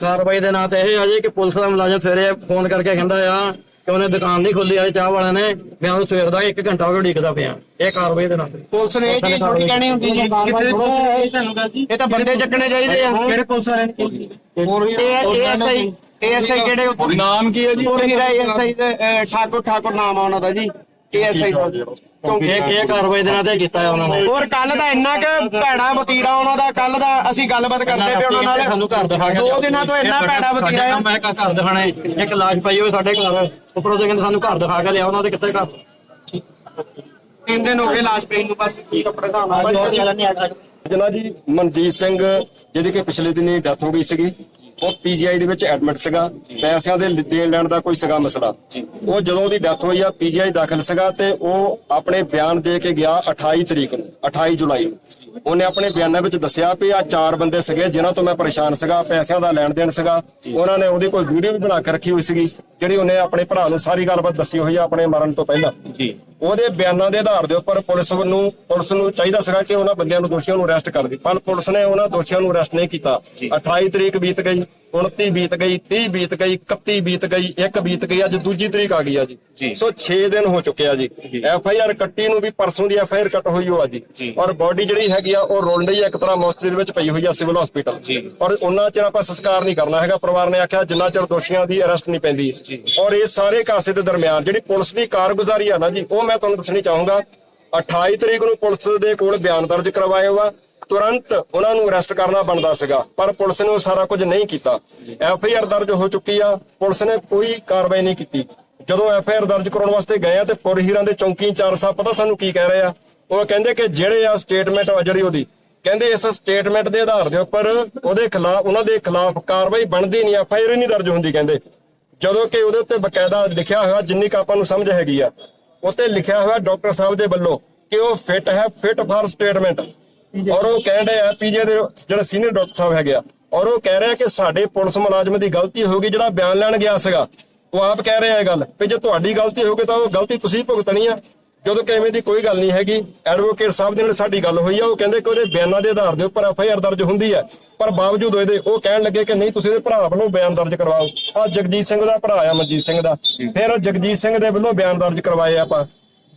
ਕਾਰਵਾਈ ਦੇ ਨਾਂ ਤੇ ਇਹ ਆ ਜੀ ਕਿ ਪੁਲਿਸ ਦਾ ਮੁਲਾਜ਼ਮ ਸਵੇਰੇ ਫੋਨ ਕਰਕੇ ਕਹਿੰਦਾ ਆ ਕਿ ਉਹਨੇ ਦੁਕਾਨ ਨਹੀਂ ਖੋਲੀ ਆ ਚਾਹ ਵਾਲਿਆਂ ਨੇ ਮੈਂ ਉਹਨੂੰ ਸਵੇਰ ਦਾ 1 ਘੰਟਾ ਹੋ ਗਿਆ ਉਡੀਕਦਾ ਪਿਆ। ਇਹ ਕਾਰਵਾਈ ਦੇ ਨਾਂ ਤੇ। ਪੁਲਿਸ ਨੇ ਇਹ ਚੀਜ਼ ਥੋੜੀ ਕਹਿਣੀ ਹੁੰਦੀ ਜੀ। ਇਹ ਤਾਂ ਬੰਦੇ ਚੱਕਣੇ ਚਾਹੀਦੇ ਆ। ਕਿਹੜੇ ਪੁਲਿਸ ਵਾਲੇ? ਨੇ ਇਹ ਐਸਆਈ ਐਸਆਈ ਕਿਹੜੇ ਨਾਮ ਕੀ ਹੈ ਜੀ? ਪੂਰ ਐਸਆਈ ਠਾਕੁਰ ਠਾਕੁਰ ਨਾਮ ਆ ਉਹਨਾਂ ਦਾ ਜੀ। ਐਸਆਈ ਦਾ ਚੌਂਕੀ ਇਹ ਇਹ ਕਾਰਵਾਈ ਦੇ ਨਾਂ ਤੇ ਕੀਤਾ ਆ ਉਹਨਾਂ ਨੇ। ਔਰ ਕੱਲ ਦਾ ਇੰਨਾ ਕਿ ਭੈੜਾ ਵਤੀਰਾ ਉਹਨਾਂ ਦਾ ਕੱਲ ਦਾ ਅਸੀਂ ਗੱਲਬਾਤ ਕਰਦੇ ਪਏ ਉਹਨਾਂ ਸਾਨੂੰ ਘਰ ਦਿਖਾ ਨਾਲ ਕੇ ਦੋ ਦਿਨਾਂ ਤੋਂ ਇੰਨਾ ਭੈੜਾ ਵਤੀਰਾ ਹੈ। ਮੈਂ ਕਿਹਾ ਘਰ ਦਿਖਾਣੇ ਇੱਕ ਲਾਸ਼ ਪਈ ਹੋਈ ਸਾਡੇ ਘਰ। ਉੱਪਰੋਂ ਦੇ ਕਹਿੰਦੇ ਸਾਨੂੰ ਘਰ ਦਿਖਾ ਕੇ ਲਿਆ ਉਹਨਾਂ ਦੇ ਕਿੱਥੇ ਘਰ। ਤਿੰਨ ਦਿਨ ਹੋ ਗਏ ਲਾਸ਼ ਪਈ ਨੂੰ ਬਸ। ਕੀ ਕੱਪੜੇ ਦਾ ਜਨਾ ਜੀ ਮਨਜੀਤ ਸਿੰਘ ਜਿਹਦੀ ਕਿ ਪਿਛਲੇ ਦਿਨੀ ਡੈਥ ਹੋ ਗਈ ਸੀਗੀ। ਉਹ ਪੀਜੀਆਈ ਦੇ ਵਿੱਚ ਐਡਮਿਟ ਸੀਗਾ ਪੈਸਿਆਂ ਦੇ ਦੇਣ ਲੈਣ ਦਾ ਕੋਈ ਸੀਗਾ ਮਸਲਾ। ਉਹ ਜਦੋਂ ਉਹਦੀ ਡੈਥ ਹੋਈ ਆ ਪੀਜੀਆਈ ਦਾਖਲ ਸੀਗਾ ਤੇ ਉਹ ਆਪਣੇ ਬਿਆਨ ਦੇ ਕੇ ਗਿਆ 28 ਤਰੀਕ ਨੂੰ 28 ਜੁਲਾਈ ਨੂੰ। ਉਹਨੇ ਆਪਣੇ ਬਿਆਨਾਂ ਵਿੱਚ ਦੱਸਿਆ ਵੀ ਆ ਚਾਰ ਬੰਦੇ ਸੀਗੇ ਜਿਨ੍ਹਾਂ ਤੋਂ ਮੈਂ ਪਰੇਸ਼ਾਨ ਸੀਗਾ ਪੈਸਿਆਂ ਦਾ ਲੈਣ ਦੇਣ ਸੀਗਾ। ਉਹਨਾਂ ਨੇ ਉਹਦੀ ਕੋਈ ਵੀਡੀਓ ਵੀ ਬਣਾ ਕੇ ਰੱਖੀ ਹੋਈ ਸੀਗੀ ਜਿਹੜੀ ਉਹਨੇ ਆਪਣੇ ਭਰਾ ਨੂੰ ਸਾਰੀ ਗੱਲਬਾਤ ਦੱਸੀ ਹੋਈ ਆ ਆਪਣੇ ਮਰਨ ਤੋਂ ਪਹਿਲਾਂ। ਜੀ। ਉਹਦੇ ਬਿਆਨਾਂ ਦੇ ਆਧਾਰ ਦੇ ਉੱਪਰ ਪੁਲਿਸ ਨੂੰ ਪੁਲਿਸ ਨੂੰ ਚਾਹੀਦਾ ਸੀਗਾ ਕਿ ਉਹਨਾਂ ਬੰਦਿਆਂ ਨੂੰ ਦੋਸ਼ੀਆਂ ਨੂੰ ਅਰੈਸਟ ਕਰ ਦੇ। ਪਰ ਪੁਲਿਸ ਨੇ ਉਹਨਾਂ ਦੋਸ਼ੀਆਂ ਨੂੰ ਅਰੈਸਟ ਨਹੀਂ ਕੀਤਾ। 28 ਤਰੀਕ ਬੀਤ ਗਈ। 29 ਬੀਤ ਗਈ 30 ਬੀਤ ਗਈ 31 ਬੀਤ ਗਈ 1 ਬੀਤ ਗਈ ਅੱਜ ਦੂਜੀ ਤਰੀਕ ਆ ਗਈ ਆ ਜੀ। ਸੋ 6 ਦਿਨ ਹੋ ਚੁੱਕੇ ਆ ਜੀ। ਐਫ ਆਈ ਆਰ ਕੱਟੀ ਨੂੰ ਵੀ ਪਰਸੋਂ ਦੀ ਐਫ ਆਈ ਆਰ ਕੱਟ ਹੋਈ ਹੋ ਆ ਜੀ। ਔਰ ਬਾਡੀ ਜਿਹੜੀ ਹੈਗੀ ਆ ਉਹ ਰੋਲਡ ਹੀ ਇੱਕ ਤਰ੍ਹਾਂ ਮੋਸਟਰੀ ਦੇ ਵਿੱਚ ਪਈ ਹੋਈ ਆ ਸਿਵਲ ਹਸਪੀਟਲ। ਔਰ ਉਹਨਾਂ ਚਿਰ ਆਪਾਂ ਸੰਸਕਾਰ ਨਹੀਂ ਕਰਨਾ ਹੈਗਾ। ਪਰਿਵਾਰ ਨੇ ਆਖਿਆ ਜਿੰਨਾ ਚਿਰ ਦੋਸ਼ੀਆਂ ਦੀ ਅਰੈਸਟ ਨਹੀਂ ਪੈਂਦੀ। ਔਰ ਇਹ ਸਾਰੇ ਕਾਸੇ ਦੇ ਦਰਮਿਆਨ ਜਿਹੜੀ ਪੁਲਿਸ ਦੀ ਕਾਰਗੁਜ਼ਾਰੀ ਆ ਨਾ ਜੀ ਉਹ ਮੈਂ ਤੁਹਾਨੂੰ ਦੱਸਣੀ ਚਾਹੂੰਗਾ। 28 ਤਰੀਕ ਨੂੰ ਪੁਲਿਸ ਦੇ ਕੋਲ ਬਿਆਨ ਦਰਜ ਕਰਵਾਏ ਹੋਆ ਤੁਰੰਤ ਉਹਨਾਂ ਨੂੰ ਅਰੈਸਟ ਕਰਨਾ ਬਣਦਾ ਸੀਗਾ, ਪਰ ਪੁਲਿਸ ਨੇ ਉਹ ਸਾਰਾ ਕੁਝ ਨਹੀਂ ਕੀਤਾ। ਐਫ ਆਈ ਆਰ ਦਰਜ ਹੋ ਚੁੱਕੀ ਆ, ਪੁਲਿਸ ਨੇ ਕੋਈ ਕਾਰਵਾਈ ਨਹੀਂ ਕੀਤੀ। ਜਦੋਂ ਐਫ ਆਈ ਆਰ ਦਰਜ ਕਰਾਉਣ ਵਾਸਤੇ ਗਏ ਆ ਤੇ ਪੁਰ ਦੇ ਚੌਂਕੀ ਇੰਚਾਰਜ ਸਾਹਿਬ ਪਤਾ ਸਾਨੂੰ ਕੀ ਕਹਿ ਰਹੇ ਆ? ਉਹ ਕਹਿੰਦੇ ਕਿ ਜਿਹੜੇ ਆ ਸਟੇਟਮੈਂਟ ਆ, ਜਿਹੜੀ ਉਹਦੀ, ਕਹਿੰਦੇ ਇਸ ਸਟੇਟਮੈਂਟ ਦੇ ਆਧਾਰ ਦੇ ਉੱਪਰ ਉਹਦੇ ਖਿਲਾਫ, ਉਹਨਾਂ ਦੇ ਖਿਲਾਫ ਕਾਰਵਾਈ ਬਣਦੀ ਨਹੀਂ, ਐਫ ਆਈ ਆਰ ਨਹੀਂ ਦਰਜ ਹੁੰਦੀ, ਕਹਿੰਦੇ। ਜਦੋਂ ਕਿ ਉਹਦੇ ਉੱਤੇ ਬਕਾਇਦਾ ਲਿਖਿਆ ਹੋਇਆ, ਜਿੰਨੀ ਕੁ ਆਪਾਂ ਨੂੰ ਸਮਝ ਹੈਗੀ ਆ ਉੱਤੇ ਲਿਖਿਆ ਹੋਇਆ ਡਾਕਟਰ ਸਾਹਿਬ ਦੇ ਵੱਲੋਂ ਕਿ ਉਹ ਫਿਟ ਹੈ ਫਿਟ ਫਾਰ ਸਟੇਟਮੈਂਟ ਔਰ ਉਹ ਕਹਿੰਦੇ ਆ ਪੀਜੇ ਦੇ ਜਿਹੜਾ ਸੀਨੀਅਰ ਡਾਕਟਰ ਸਾਹਿਬ ਹੈਗੇ ਆ ਔਰ ਉਹ ਕਹਿ ਰਿਹਾ ਕਿ ਸਾਡੇ ਪੁਲਿਸ ਮੁਲਾਜ਼ਮ ਦੀ ਗਲਤੀ ਹੋ ਗਈ ਜਿਹੜਾ ਬਿਆਨ ਲੈਣ ਗਿਆ ਸੀਗਾ। ਉਹ ਆਪ ਕਹਿ ਰਿਹਾ ਇਹ ਗੱਲ ਵੀ ਜੇ ਤੁਹਾਡੀ ਗਲਤੀ ਹੋਵੇ ਤਾਂ ਉਹ ਗਲਤੀ ਤੁਸੀਂ ਭੁਗਤਣੀ ਆ। ਜਦੋਂ ਕਿ ਐਵੇਂ ਦੀ ਕੋਈ ਗੱਲ ਨਹੀਂ ਹੈਗੀ। ਐਡਵੋਕੇਟ ਸਾਹਿਬ ਦੇ ਨਾਲ ਸਾਡੀ ਗੱਲ ਹੋਈ ਆ ਉਹ ਕਹਿੰਦੇ ਕਿ ਉਹਦੇ ਬਿਆਨਾਂ ਦੇ ਆਧਾਰ ਦੇ ਉੱਪਰ ਐਫ ਆਈ ਆਰ ਦਰਜ ਹੁੰਦੀ ਹੈ ਪਰ ਬਾਵਜੂਦ ਉਹਦੇ ਉਹ ਕਹਿਣ ਲੱਗੇ ਕਿ ਨਹੀਂ ਤੁਸੀਂ ਇਹਦੇ ਭਰਾ ਵੱਲੋਂ ਬਿਆਨ ਦਰਜ ਕਰਵਾਓ। ਆ ਜਗਜੀਤ ਸਿੰਘ ਦਾ ਭਰਾ ਆ ਮਨਜੀਤ ਸਿੰਘ ਦਾ। ਫਿਰ ਉਹ ਜਗਜੀਤ ਸਿੰਘ ਦੇ ਵੱਲੋਂ ਬਿਆਨ ਦਰਜ ਕਰਵਾਏ ਆਪਾਂ।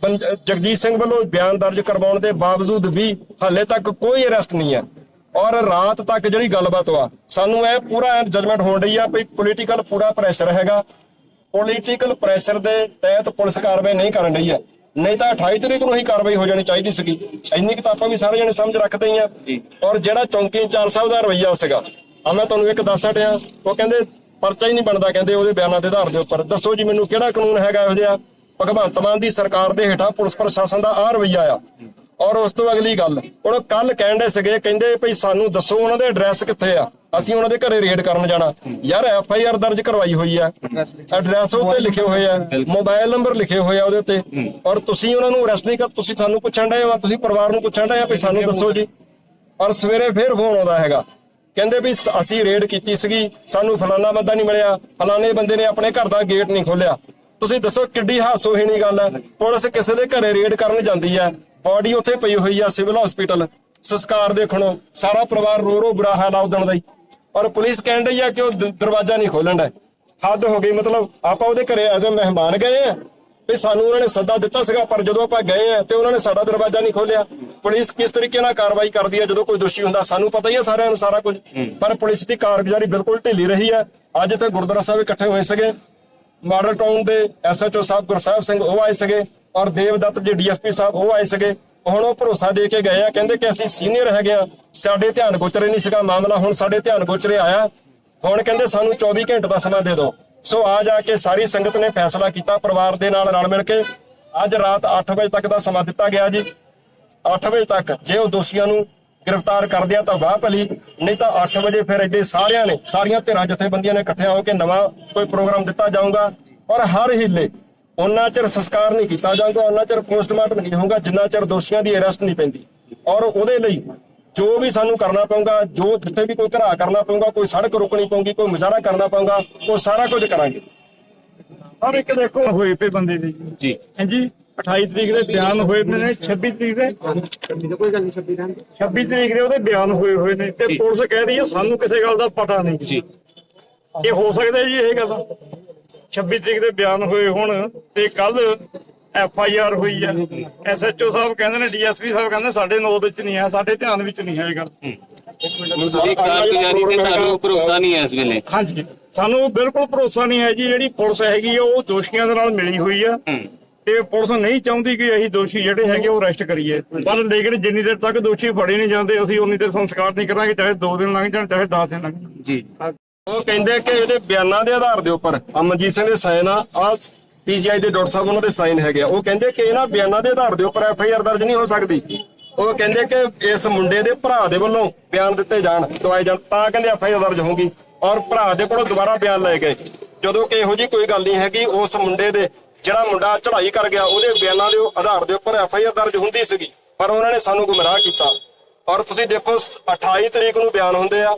ਜਗਜੀਤ ਸਿੰਘ ਵੱਲੋਂ ਬਿਆਨ ਦਰਜ ਕਰਵਾਉਣ ਦੇ ਬਾਵਜੂਦ ਵੀ ਹਾਲੇ ਤੱਕ ਕੋਈ ਅਰੈਸਟ ਨਹੀਂ ਹੈ। ਔਰ ਰਾਤ ਤੱਕ ਜਿਹੜੀ ਗੱਲਬਾਤ ਆ ਸਾਨੂੰ ਇਹ ਪੂਰਾ ਜਜਮੈਂਟ ਹੋਣ ਰਹੀ ਆ ਵੀ ਪੋਲੀਟੀਕਲ ਪੂਰਾ ਪ੍ਰੈਸ਼ਰ ਹੈਗਾ। ਪੋਲੀਟੀਕਲ ਪ੍ਰੈਸ਼ਰ ਦੇ ਤਹਿਤ ਪੁਲਿਸ ਕਾਰਵਾਈ ਨਹੀਂ ਕਰਨ ਰਹੀ ਹੈ। ਨਹੀਂ ਤਾਂ 28 ਤਰੀਕ ਨੂੰ ਹੀ ਕਾਰਵਾਈ ਹੋ ਜਾਣੀ ਚਾਹੀਦੀ ਸੀਗੀ। ਇੰਨੀ ਕੁ ਤਾਂ ਆਪਾਂ ਵੀ ਸਾਰੇ ਜਣੇ ਸਮਝ ਰੱਖਦੇ ਹੀ ਆ। ਔਰ ਜਿਹੜਾ ਚੌਂਕੀ ਇੰਚਾਰਜ ਸਾਹਿਬ ਦਾ ਰਵਈਆ ਸੀਗਾ ਆ ਮੈਂ ਤੁਹਾਨੂੰ ਇੱਕ ਦੱਸ ਹਟਿਆ। ਉਹ ਕਹਿੰਦੇ ਪਰਚਾ ਹੀ ਨਹੀਂ ਬਣਦਾ ਕਹਿੰਦੇ ਉਹਦੇ ਬਿਆਨਾਂ ਦੇ ਆਧਾਰ ਦੇ ਉੱਪਰ। ਦੱਸੋ ਜੀ ਮੈਨੂੰ ਕਿਹੜਾ ਕਾਨੂੰਨ ਹੈਗਾ ਇਹੋ ਜਿਹਾ? ਭਗਵੰਤ ਮਾਨ ਦੀ ਸਰਕਾਰ ਦੇ ਹੇਠਾਂ ਪੁਲਿਸ ਪ੍ਰਸ਼ਾਸਨ ਦਾ ਆਹ ਰਵਈਆ ਆ। ਔਰ ਉਸ ਤੋਂ ਅਗਲੀ ਗੱਲ, ਹੁਣ ਕੱਲ ਕਹਿੰਦੇ ਸੀਗੇ, ਕਹਿੰਦੇ ਭਈ ਸਾਨੂੰ ਦੱਸੋ ਉਹਨਾਂ ਦੇ ਐਡਰੈਸ ਕਿੱਥੇ ਆ? ਅਸੀਂ ਉਹਨਾਂ ਦੇ ਘਰੇ ਰੇਡ ਕਰਨ ਜਾਣਾ। ਯਾਰ ਐਫ ਆਈ ਆਰ ਦਰਜ ਕਰਵਾਈ ਹੋਈ ਆ। ਐਡਰੈਸ ਉੱਤੇ ਲਿਖੇ ਹੋਏ ਆ, ਮੋਬਾਈਲ ਨੰਬਰ ਲਿਖੇ ਹੋਏ ਆ ਉਹਦੇ ਉੱਤੇ। ਔਰ ਤੁਸੀਂ ਉਹਨਾਂ ਨੂੰ ਅਰੈਸਟ ਨਹੀਂ ਕਰ, ਤੁਸੀਂ ਸਾਨੂੰ ਪੁੱਛਣ ਡਏ ਆ, ਤੁਸੀਂ ਪਰਿਵਾਰ ਨੂੰ ਪੁੱਛਣ ਡਏ ਆ ਭਈ ਸਾਨੂੰ ਦੱਸੋ ਜੀ। ਔਰ ਸਵੇਰੇ ਫੇਰ ਫੋਨ ਆਉਂਦਾ ਹੈਗਾ। ਕਹਿੰਦੇ ਵੀ ਅਸੀਂ ਰੇਡ ਕੀਤੀ ਸੀਗੀ, ਸਾਨੂੰ ਫਲਾਣਾ ਬੰਦਾ ਨਹੀਂ ਮਿਲਿਆ। ਫਲਾਣੇ ਬੰਦੇ ਨੇ ਆਪਣੇ ਘਰ ਦਾ ਗੇਟ ਨਹੀਂ ਖੋਲਿਆ ਤੁਸੀਂ ਦੱਸੋ ਕਿੱਡੀ ਹਾਸੋਹੀਣੀ ਗੱਲ ਹੈ। ਪੁਲਿਸ ਕਿਸੇ ਦੇ ਘਰੇ ਰੇਡ ਕਰਨ ਜਾਂਦੀ ਹੈ। ਬਾਡੀ ਉੱਥੇ ਪਈ ਹੋਈ ਆ ਸਿਵਲ ਹਸਪੀਟਲ। ਸੰਸਕਾਰ ਦੇਖਣੋ ਸਾਰਾ ਪਰਿਵਾਰ ਰੋ ਰੋ ਬੁਰਾ ਹਾਲ ਆ ਉਦਣ ਦਾ ਹੀ। ਔਰ ਪੁਲਿਸ ਕਹਿਣ ਡਈ ਆ ਕਿ ਉਹ ਦਰਵਾਜ਼ਾ ਨਹੀਂ ਖੋਲਣ ਦਾ ਹੱਦ ਹੋ ਗਈ ਮਤਲਬ ਆਪਾਂ ਉਹਦੇ ਘਰੇ ਐਜ਼ ਅ ਮਹਿਮਾਨ ਗਏ ਆ ਤੇ ਸਾਨੂੰ ਉਹਨਾਂ ਨੇ ਸੱਦਾ ਦਿੱਤਾ ਸੀਗਾ ਪਰ ਜਦੋਂ ਆਪਾਂ ਗਏ ਆ ਤੇ ਉਹਨਾਂ ਨੇ ਸਾਡਾ ਦਰਵਾਜ਼ਾ ਨਹੀਂ ਖੋਲਿਆ ਪੁਲਿਸ ਕਿਸ ਤਰੀਕੇ ਨਾਲ ਕਾਰਵਾਈ ਕਰਦੀ ਹੈ ਜਦੋਂ ਕੋਈ ਦੋਸ਼ੀ ਹੁੰਦਾ ਸਾਨੂੰ ਪਤਾ ਹੀ ਹੈ ਸਾਰਿਆਂ ਨੂੰ ਸਾਰਾ ਕੁਝ। ਪਰ ਪੁਲਿਸ ਦੀ ਕਾਰਗੁਜ਼ਾਰੀ ਬਿਲਕੁਲ ਢਿੱਲੀ ਰਹੀ ਹੈ ਅੱਜ ਇੱਥੇ ਗੁਰਦੁਆਰਾ ਸਾਹਿਬ ਇਕੱਠੇ ਹੋਏ ਸੀਗੇ। ਮਾਡਲ ਟਾਊਨ ਦੇ ਐਸਐਚਓ ਸਾਹਿਬ ਗੁਰਸਾਹਿਬ ਸਿੰਘ ਉਹ ਆਏ ਸੀਗੇ ਔਰ ਦੇਵਦੱਤ ਜੀ ਡੀਐਸਪੀ ਸਾਹਿਬ ਉਹ ਆਏ ਸੀਗੇ। ਹੁਣ ਉਹ ਭਰੋਸਾ ਦੇ ਕੇ ਗਏ ਆ, ਕਹਿੰਦੇ ਕਿ ਅਸੀਂ ਸੀਨੀਅਰ ਹੈਗੇ ਆ, ਸਾਡੇ ਧਿਆਨ ਗੋਚਰੇ ਨਹੀਂ ਸੀਗਾ ਮਾਮਲਾ, ਹੁਣ ਸਾਡੇ ਧਿਆਨ ਗੋਚਰੇ ਆਇਆ। ਹੁਣ ਕਹਿੰਦੇ ਸਾਨੂੰ 24 ਘੰਟੇ ਦਾ ਸਮਾਂ ਦੇ ਦਿਓ। ਸੋ ਆ ਜਾ ਕੇ ਸਾਰੀ ਸੰਗਤ ਨੇ ਫੈਸਲਾ ਕੀਤਾ, ਪਰਿਵਾਰ ਦੇ ਨਾਲ ਰਲ ਮਿਲ ਕੇ। ਅੱਜ ਰਾਤ 8 ਵਜੇ ਤੱਕ ਦਾ ਸਮਾਂ ਦਿੱਤਾ ਗਿਆ ਜੀ। 8 ਵਜੇ ਤੱਕ ਜੇ ਉਹ ਦੋਸ਼ੀਆਂ ਨੂੰ ਗ੍ਰਿਫਤਾਰ ਕਰਦੇ ਆ ਤਾਂ ਵਾਹ ਭਲੀ ਨਹੀਂ ਤਾਂ 8 ਵਜੇ ਫਿਰ ਇੱਦੇ ਸਾਰਿਆਂ ਨੇ ਸਾਰੀਆਂ ਧਿਰਾਂ ਜਥੇਬੰਦੀਆਂ ਨੇ ਇਕੱਠਿਆਂ ਹੋ ਕੇ ਨਵਾਂ ਕੋਈ ਪ੍ਰੋਗਰਾਮ ਦਿੱਤਾ ਜਾਊਗਾ। ਔਰ ਹਰ ਹਿੱਲੇ ਉਹਨਾਂ ਚਿਰ ਸੰਸਕਾਰ ਨਹੀਂ ਕੀਤਾ ਜਾਊਗਾ ਉਹਨਾਂ ਚਿਰ ਪੋਸਟਮਾਰਟਮ ਨਹੀਂ ਹੋਊਗਾ ਜਿੰਨਾ ਚਿਰ ਦੋਸ਼ੀਆਂ ਦੀ ਅਰੈਸਟ ਨਹੀਂ ਪੈਂਦੀ। ਔਰ ਉਹਦੇ ਲਈ ਜੋ ਵੀ ਸਾਨੂੰ ਕਰਨਾ ਪਊਗਾ ਜੋ ਜਿੱਥੇ ਵੀ ਕੋਈ ਘਰਾ ਕਰਨਾ ਪਊਗਾ ਕੋਈ ਸੜਕ ਰੋਕਣੀ ਪਊਗੀ ਕੋਈ ਮੁਜ਼ਾਹਰਾ ਕਰਨਾ ਪਊਗਾ ਉਹ ਸਾਰਾ ਕੁਝ ਕਰਾਂਗੇ। ਹਰ ਇੱਕ ਦੇਖੋ ਹੋਏ ਪਏ ਬੰਦੇ ਦੇ ਜੀ। ਹਾਂਜੀ। 28 ਤਰੀਕ ਦੇ ਬਿਆਨ ਹੋਏ ਨੇ 26 ਤਰੀਕ ਦੇ। ਕੋਈ ਗੱਲ ਨਹੀਂ ਛੱਬੀ ਰਹਿਣ 26 ਤਰੀਕ ਦੇ ਉਹਦੇ ਬਿਆਨ ਹੋਏ ਹੋਏ ਨੇ ਤੇ ਪੁਲਿਸ ਕਹਿ ਰਹੀ ਹੈ ਸਾਨੂੰ ਕਿਸੇ ਗੱਲ ਦਾ ਪਤਾ ਨਹੀਂ। ਜੀ। ਇਹ ਹੋ ਸਕਦਾ ਜੀ ਇਹ ਗੱਲ? 26 ਤਰੀਕ ਦੇ ਬਿਆਨ ਹੋਏ ਹੁਣ ਤੇ ਕੱਲ ਐਫ ਆਈ ਆਰ ਹੋਈ ਹੈ ਐਸਐਚਓ ਸਾਹਿਬ ਕਹਿੰਦੇ ਨੇ ਡੀਐਸਪੀ ਸਾਹਿਬ ਕਹਿੰਦੇ ਸਾਡੇ ਨੋਟ ਵਿੱਚ ਨਹੀਂ ਹੈ ਸਾਡੇ ਧਿਆਨ ਵਿੱਚ ਨਹੀਂ ਹੈ ਇਹ ਗੱਲ। ਇਹ ਕਾਰਗੁਜ਼ਾਰੀ ਤੇ ਤੁਹਾਨੂੰ ਭਰੋਸਾ ਨਹੀਂ ਹੈ ਇਸ ਵੇਲੇ। ਹਾਂਜੀ। ਸਾਨੂੰ ਬਿਲਕੁਲ ਭਰੋਸਾ ਨਹੀਂ ਹੈ ਜੀ ਜਿਹੜੀ ਪੁਲਿਸ ਹੈਗੀ ਆ ਉਹ ਦੋਸ਼ੀਆਂ ਦੇ ਨਾਲ ਮਿਲੀ ਹੋਈ ਆ। ਤੇ ਪੁਲਿਸ ਨਹੀਂ ਚਾਹੁੰਦੀ ਕਿ ਅਸੀਂ ਦੋਸ਼ੀ ਜਿਹੜੇ ਹੈਗੇ ਉਹ ਅਰੈਸਟ ਕਰੀਏ। ਪਰ ਲੇਕਿਨ ਜਿੰਨੀ ਦੇਰ ਤੱਕ ਦੋਸ਼ੀ ਫੜੇ ਨਹੀਂ ਜਾਂਦੇ ਅਸੀਂ ਉਨੀ ਦੇਰ ਸੰਸਕਾਰ ਨਹੀਂ ਕਰਾਂਗੇ ਚਾਹੇ 2 ਦਿਨ ਲੰਘ ਜਾਣ ਚਾਹੇ 10 ਦਿਨ ਲੰਘ ਜਾਣ। ਜੀ। ਉਹ ਕਹਿੰਦੇ ਕਿ ਇਹਦੇ ਬਿਆਨਾਂ ਦੇ ਆਧਾਰ ਦੇ ਉੱਪਰ ਅਮਨਜੀਤ ਸਿੰਘ ਦੇ ਸਾਈਨ ਆ ਆ ਪੀਜੀਆਈ ਦੇ ਡਾਕਟਰ ਸਾਹਿਬ ਉਹਨਾਂ ਦੇ ਸਾਈਨ ਹੈਗੇ ਆ। ਉਹ ਕਹਿੰਦੇ ਕਿ ਇਹਨਾਂ ਬਿਆਨਾਂ ਦੇ ਆਧਾਰ ਦੇ ਉੱਪਰ ਐਫਆਈਆਰ ਦਰਜ ਨਹੀਂ ਹੋ ਸਕਦੀ। ਉਹ ਕਹਿੰਦੇ ਕਿ ਇਸ ਮੁੰਡੇ ਦੇ ਭਰਾ ਦੇ ਵੱਲੋਂ ਬਿਆਨ ਦਿੱਤੇ ਜਾਣ ਦਵਾਏ ਜਾਣ ਤਾਂ ਕਹਿੰਦੇ ਐਫਆਈਆਰ ਦਰਜ ਹੋਊਗੀ। ਔਰ ਭਰਾ ਦੇ ਕੋਲੋਂ ਦੁਬਾਰਾ ਬਿਆਨ ਲਏ ਗਏ। ਜਦੋਂ ਕਿ ਇਹੋ ਜੀ ਕੋਈ ਗੱਲ ਨਹੀਂ ਹੈਗੀ ਉਸ ਮੁੰਡੇ ਦੇ ਜਿਹੜਾ ਮੁੰਡਾ ਚੜ੍ਹਾਈ ਕਰ ਗਿਆ, ਉਹਦੇ ਬਿਆਨਾਂ ਦੇ ਆਧਾਰ ਦੇ ਉੱਪਰ ਐਫ ਆਈ ਆਰ ਦਰਜ ਹੁੰਦੀ ਸੀਗੀ, ਪਰ ਉਹਨਾਂ ਨੇ ਸਾਨੂੰ ਗੁੰਮਰਾਹ ਕੀਤਾ। ਔਰ ਤੁਸੀਂ ਦੇਖੋ 28 ਤਰੀਕ ਨੂੰ ਬਿਆਨ ਹੁੰਦੇ ਆ।